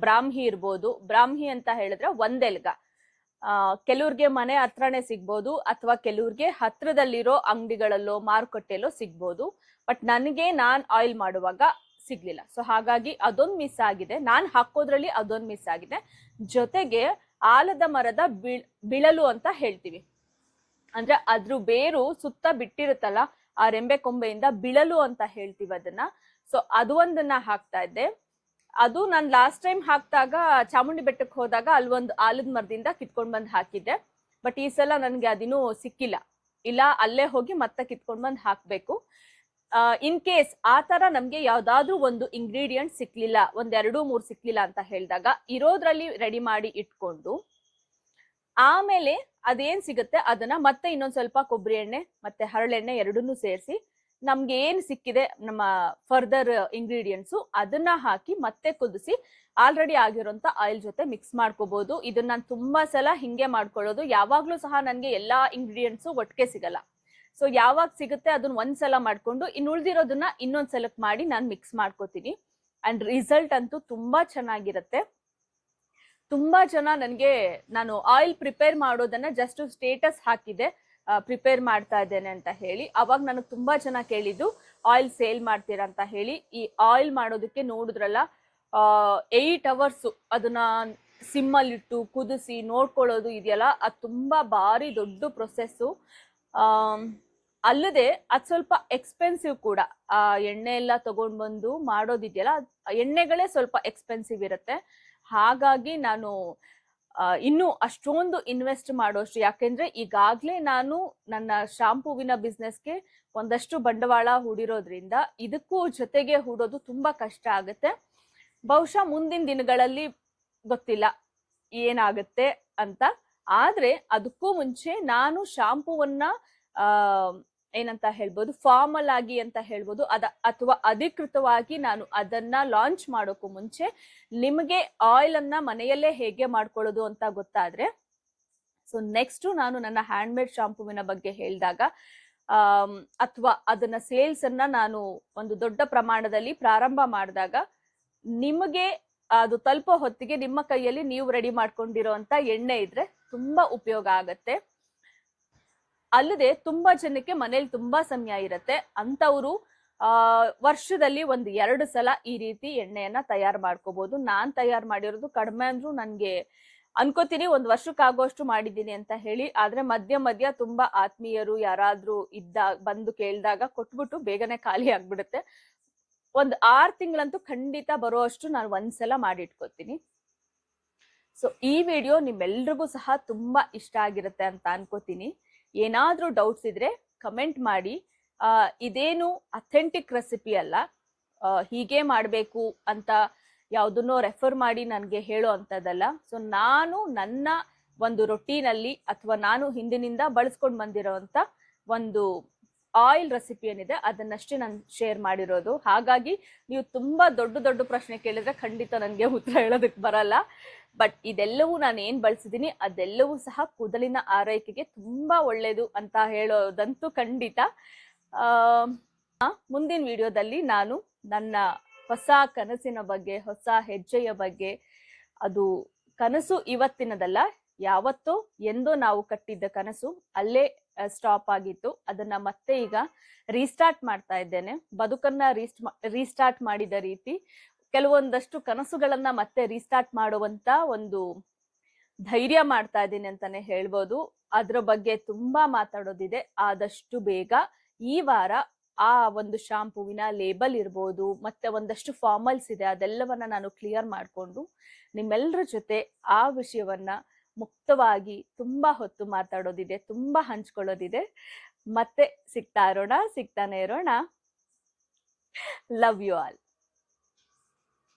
ಬ್ರಾಹ್ಮಿ ಇರ್ಬೋದು. ಬ್ರಾಹ್ಮಿ ಅಂತ ಹೇಳಿದ್ರೆ ಒಂದೆಲ್ಗ. ಕೆಲವ್ರಿಗೆ ಮನೆ ಹತ್ರನೇ ಸಿಗ್ಬೋದು, ಅಥವಾ ಕೆಲವ್ರಿಗೆ ಹತ್ರದಲ್ಲಿರೋ ಅಂಗಡಿಗಳಲ್ಲೋ, ಮಾರುಕಟ್ಟೆಯಲ್ಲೋ ಸಿಗ್ಬೋದು. ಬಟ್ ನನಗೆ ನಾನು ಆಯಿಲ್ ಮಾಡುವಾಗ ಸಿಗ್ಲಿಲ್ಲ. ಸೊ ಹಾಗಾಗಿ ಅದೊಂದು ಮಿಸ್ ಆಗಿದೆ. ನಾನು ಹಾಕೋದ್ರಲ್ಲಿ ಅದೊಂದು ಮಿಸ್ ಆಗಿದೆ. ಜೊತೆಗೆ ಆಲದ ಮರದ ಬಿಳ್ ಬಿಳಲು ಅಂತ ಹೇಳ್ತೀವಿ. ಅಂದ್ರೆ ಅದ್ರ ಬೇರು ಸುತ್ತ ಬಿಟ್ಟಿರುತ್ತಲ್ಲ, ಆ ರೆಂಬೆ ಕೊಂಬೆಯಿಂದ ಬಿಳಲು ಅಂತ ಹೇಳ್ತೀವಿ ಅದನ್ನ. ಸೊ ಅದು ಒಂದನ್ನ ಹಾಕ್ತಾ ಇದ್ದೆ. ಅದು ನಾನು ಲಾಸ್ಟ್ ಟೈಮ್ ಹಾಕ್ದಾಗ, ಚಾಮುಂಡಿ ಬೆಟ್ಟಕ್ಕೆ ಹೋದಾಗ ಅಲ್ಲಿ ಒಂದು ಆಲದ ಮರದಿಂದ ಕಿತ್ಕೊಂಡ್ ಬಂದು ಹಾಕಿದ್ದೆ. ಬಟ್ ಈ ಸಲ ನನಗೆ ಅದಿನ್ನು ಸಿಕ್ಕಿಲ್ಲ. ಇಲ್ಲ, ಅಲ್ಲೇ ಹೋಗಿ ಮತ್ತೆ ಕಿತ್ಕೊಂಡ್ ಬಂದು ಹಾಕ್ಬೇಕು. ಇನ್ ಕೇಸ್ ಆ ತರ ನಮ್ಗೆ ಯಾವ್ದಾದ್ರೂ ಒಂದು ಇಂಗ್ರೀಡಿಯಂಟ್ ಸಿಕ್ಲಿಲ್ಲ ಒಂದೆರಡು ಮೂರ್ ಸಿಕ್ಲಿಲ್ಲ ಅಂತ ಹೇಳಿದಾಗ, ಇರೋದ್ರಲ್ಲಿ ರೆಡಿ ಮಾಡಿ ಇಟ್ಕೊಂಡು ಆಮೇಲೆ ಅದೇನ್ ಸಿಗುತ್ತೆ? ಅದನ್ನ ಮತ್ತೆ ಇನ್ನೊಂದ್ ಸ್ವಲ್ಪ ಕೊಬ್ಬರಿ ಎಣ್ಣೆ, ಮತ್ತೆ ಹರಳೆಣ್ಣೆ ಎರಡನ್ನೂ ಸೇರಿಸಿ ನಮ್ಗೆ ಏನ್ ಸಿಕ್ಕಿದೆ? ನಮ್ಮ ಫರ್ದರ್ ಇಂಗ್ರೀಡಿಯೆಂಟ್ಸು ಅದನ್ನ ಹಾಕಿ ಮತ್ತೆ ಕುದಿಸಿ ಆಲ್ರೆಡಿ ಆಗಿರೋಂತ ಆಯಿಲ್ ಜೊತೆ ಮಿಕ್ಸ್ ಮಾಡ್ಕೋಬಹುದು ಇದನ್ನ ನಾನು ತುಂಬಾ ಸಲ ಹಿಂಗೆ ಮಾಡ್ಕೊಳ್ಳೋದು. ಯಾವಾಗ್ಲೂ ಸಹ ನನಗೆ ಎಲ್ಲಾ ಇಂಗ್ರೀಡಿಯೆಂಟ್ಸು ಒಟ್ಟಿಗೆ ಸಿಗಲ್ಲ. ಸೊ ಯಾವಾಗ ಸಿಗುತ್ತೆ ಅದನ್ನ ಒಂದ್ಸಲ ಮಾಡ್ಕೊಂಡು ಇನ್ನು ಉಳಿದಿರೋದನ್ನ ಇನ್ನೊಂದು ಸಲಕ್ ಮಾಡಿ ನಾನು ಮಿಕ್ಸ್ ಮಾಡ್ಕೋತೀನಿ. ಅಂಡ್ ರಿಸಲ್ಟ್ ಅಂತೂ ತುಂಬಾ ಚೆನ್ನಾಗಿರುತ್ತೆ. ತುಂಬಾ ಜನ ನನಗೆ ನಾನು ಆಯಿಲ್ ಪ್ರಿಪೇರ್ ಮಾಡೋದನ್ನ ಜಸ್ಟ್ ಸ್ಟೇಟಸ್ ಹಾಕಿದೆ. ಪ್ರಿಪೇರ್ ಮಾಡ್ತಾ ಇದ್ದೇನೆ ಅಂತ ಹೇಳಿ. ಅವಾಗ ನನಗೆ ತುಂಬಾ ಜನ ಕೇಳಿದ್ದು ಆಯಿಲ್ ಸೇಲ್ ಮಾಡ್ತೀರಾ ಅಂತ ಹೇಳಿ. ಈ ಆಯಿಲ್ ಮಾಡೋದಕ್ಕೆ ನೋಡಿದ್ರಲ್ಲ ಏಯ್ಟ್ ಅವರ್ಸ್ ಅದನ್ನ ಸಿಮ್ಮಲ್ಲಿಟ್ಟು, ಕುದಿಸಿ, ನೋಡ್ಕೊಳ್ಳೋದು ಇದೆಯಲ್ಲ, ಅದು ತುಂಬಾ ಭಾರಿ ದೊಡ್ಡ ಪ್ರೊಸೆಸ್ಸು ಅಲ್ಲದೆ ಅದು ಸ್ವಲ್ಪ ಎಕ್ಸ್ಪೆನ್ಸಿವ್ ಕೂಡ. ಆ, ಎಣ್ಣೆ ಎಲ್ಲ ತಗೊಂಡ್ ಬಂದು ಮಾಡೋದಿದೆಯಲ್ಲ, ಎಣ್ಣೆಗಳೇ ಸ್ವಲ್ಪ ಎಕ್ಸ್ಪೆನ್ಸಿವ್ ಇರುತ್ತೆ. ಹಾಗಾಗಿ ನಾನು ಇನ್ನೂ ಅಷ್ಟೊಂದು ಇನ್ವೆಸ್ಟ್ ಮಾಡೋಷ್ಟು, ಯಾಕೆಂದ್ರೆ ಈಗಾಗಲೇ ನಾನು ನನ್ನ ಶಾಂಪೂವಿನ ಬಿಸ್ನೆಸ್ಗೆ ಒಂದಷ್ಟು ಬಂಡವಾಳ ಹೂಡಿರೋದ್ರಿಂದ ಇದಕ್ಕೂ ಜೊತೆಗೆ ಹೂಡೋದು ತುಂಬಾ ಕಷ್ಟ ಆಗುತ್ತೆ. ಬಹುಶಃ ಮುಂದಿನ ದಿನಗಳಲ್ಲಿ ಗೊತ್ತಿಲ್ಲ ಏನಾಗುತ್ತೆ ಅಂತ. ಆದ್ರೆ ಅದಕ್ಕೂ ಮುಂಚೆ ನಾನು ಶಾಂಪೂವನ್ನ ಏನಂತ ಹೇಳ್ಬೋದು ಫಾರ್ಮಲ್ ಆಗಿ ಅಂತ ಹೇಳ್ಬೋದು, ಅದ ಅಥವಾ ಅಧಿಕೃತವಾಗಿ ನಾನು ಅದನ್ನ ಲಾಂಚ್ ಮಾಡೋಕ್ಕೂ ಮುಂಚೆ ನಿಮಗೆ ಆಯಿಲ್ ಅನ್ನ ಮನೆಯಲ್ಲೇ ಹೇಗೆ ಮಾಡ್ಕೊಳ್ಳೋದು ಅಂತ ಗೊತ್ತಾದ್ರೆ ಸೊ ನೆಕ್ಸ್ಟ್ ನಾನು ನನ್ನ ಹ್ಯಾಂಡ್ ಮೇಡ್ ಶಾಂಪೂವಿನ ಬಗ್ಗೆ ಹೇಳಿದಾಗ ಅಥವಾ ಅದನ್ನ ಸೇಲ್ಸ್ ಅನ್ನ ನಾನು ಒಂದು ದೊಡ್ಡ ಪ್ರಮಾಣದಲ್ಲಿ ಪ್ರಾರಂಭ ಮಾಡಿದಾಗ ನಿಮಗೆ ಅದು ತಲುಪೋ ಹೊತ್ತಿಗೆ ನಿಮ್ಮ ಕೈಯಲ್ಲಿ ನೀವು ರೆಡಿ ಮಾಡ್ಕೊಂಡಿರೋಂತ ಎಣ್ಣೆ ಇದ್ರೆ ತುಂಬಾ ಉಪಯೋಗ ಆಗತ್ತೆ. ಅಲ್ಲದೆ ತುಂಬಾ ಜನಕ್ಕೆ ಮನೇಲಿ ತುಂಬಾ ಸಮಯ ಇರುತ್ತೆ. ಅಂತವರು ಆ, ವರ್ಷದಲ್ಲಿ ಒಂದು ಎರಡು ಸಲ ಈ ರೀತಿ ಎಣ್ಣೆಯನ್ನ ತಯಾರು ಮಾಡ್ಕೋಬಹುದು ನಾನ್ ತಯಾರು ಮಾಡಿರೋದು ಕಡಿಮೆ ಅಂದ್ರೂ ನನ್ಗೆ ಅನ್ಕೋತೀನಿ, ಒಂದ್ ವರ್ಷಕ್ಕಾಗೋಷ್ಟು ಮಾಡಿದ್ದೀನಿ ಅಂತ ಹೇಳಿ. ಆದ್ರೆ ಮಧ್ಯ ಮಧ್ಯ ತುಂಬಾ ಆತ್ಮೀಯರು ಯಾರಾದ್ರೂ ಇದ್ದ, ಬಂದು ಕೇಳಿದಾಗ ಕೊಟ್ಬಿಟ್ಟು ಬೇಗನೆ ಖಾಲಿ ಆಗ್ಬಿಡುತ್ತೆ. ಒಂದು ಆರ್ ತಿಂಗಳಂತೂ ಖಂಡಿತ ಬರೋ ಅಷ್ಟು ನಾನು ಒಂದ್ಸಲ ಮಾಡಿಟ್ಕೋತೀನಿ. ಸೊ ಈ ವಿಡಿಯೋ ನಿಮ್ಮೆಲ್ರಿಗೂ ಸಹ ತುಂಬಾ ಇಷ್ಟ ಆಗಿರುತ್ತೆ ಅಂತ ಅನ್ಕೋತೀನಿ. ಏನಾದ್ರೂ ಡೌಟ್ಸ್ ಇದ್ರೆ ಕಮೆಂಟ್ ಮಾಡಿ. ಇದೇನು ಅಥೆಂಟಿಕ್ ರೆಸಿಪಿ ಅಲ್ಲ. ಹೀಗೆ ಮಾಡಬೇಕು ಅಂತ ಯಾವುದನ್ನೋ ರೆಫರ್ ಮಾಡಿ ನನಗೆ ಹೇಳೋ ಅಂಥದ್ದಲ್ಲ ಸೊ ನಾನು ನನ್ನ ಒಂದು ರೊಟ್ಟಿನಲ್ಲಿ ಅಥವಾ ನಾನು ಹಿಂದಿನಿಂದ ಬಳಸ್ಕೊಂಡು ಬಂದಿರೋವಂಥ ಒಂದು ಆಯಿಲ್ ರೆಸಿಪಿ ಏನಿದೆ ಅದನ್ನಷ್ಟೇ ನಾನು ಶೇರ್ ಮಾಡಿರೋದು. ಹಾಗಾಗಿ ನೀವು ತುಂಬಾ ದೊಡ್ಡ ದೊಡ್ಡ ಪ್ರಶ್ನೆ ಕೇಳಿದ್ರೆ ಖಂಡಿತ ನನಗೆ ಉತ್ತರ ಹೇಳೋದಕ್ಕೆ ಬರಲ್ಲ. ಬಟ್ ಇದೆಲ್ಲವೂ ನಾನು ಏನು ಬಳಸಿದ್ದೀನಿ ಅದೆಲ್ಲವೂ ಸಹ ಕೂದಲಿನ ಆರೈಕೆಗೆ ತುಂಬಾ ಒಳ್ಳೆಯದು ಅಂತ ಹೇಳೋದಂತೂ ಖಂಡಿತ. ಮುಂದಿನ ವಿಡಿಯೋದಲ್ಲಿ ನಾನು ನನ್ನ ಹೊಸ ಕನಸಿನ ಬಗ್ಗೆ, ಹೊಸ ಹೆಜ್ಜೆಯ ಬಗ್ಗೆ, ಅದು ಕನಸು ಇವತ್ತಿನದಲ್ಲ, ಯಾವತ್ತೋ ಎಂದೋ ನಾವು ಕಟ್ಟಿದ್ದ ಕನಸು, ಅಲ್ಲೇ ಸ್ಟಾಪ್ ಆಗಿತ್ತು. ಅದನ್ನ ಮತ್ತೆ ಈಗ ರೀಸ್ಟಾರ್ಟ್ ಮಾಡ್ತಾ ಇದ್ದೇನೆ. ಬದುಕನ್ನ ರೀಸ್ಟ್ ರೀಸ್ಟಾರ್ಟ್ ಮಾಡಿದ ರೀತಿ ಕೆಲವೊಂದಷ್ಟು ಕನಸುಗಳನ್ನ ಮತ್ತೆ ರೀಸ್ಟಾರ್ಟ್ ಮಾಡುವಂತ ಒಂದು ಧೈರ್ಯ ಮಾಡ್ತಾ ಇದ್ದೀನಿ ಅಂತಾನೆ ಹೇಳ್ಬೋದು. ಅದ್ರ ಬಗ್ಗೆ ತುಂಬಾ ಮಾತಾಡೋದಿದೆ. ಆದಷ್ಟು ಬೇಗ ಈ ವಾರ ಆ ಒಂದು ಶಾಂಪೂವಿನ ಲೇಬಲ್ ಇರ್ಬೋದು, ಮತ್ತೆ ಒಂದಷ್ಟು ಫಾರ್ಮಲ್ಸ್ ಇದೆ, ಅದೆಲ್ಲವನ್ನ ನಾನು ಕ್ಲಿಯರ್ ಮಾಡಿಕೊಂಡು ನಿಮ್ಮೆಲ್ಲರ ಜೊತೆ ಆ ವಿಷಯವನ್ನ ಮುಕ್ತವಾಗಿ ತುಂಬ ಹೊತ್ತು ಮಾತಾಡೋದಿದೆ ತುಂಬ ಹಂಚ್ಕೊಳ್ಳೋದಿದೆ. ಮತ್ತೆ ಸಿಗ್ತಾ ಇರೋಣ ಸಿಗ್ತಾನೆ ಇರೋಣ. Love you all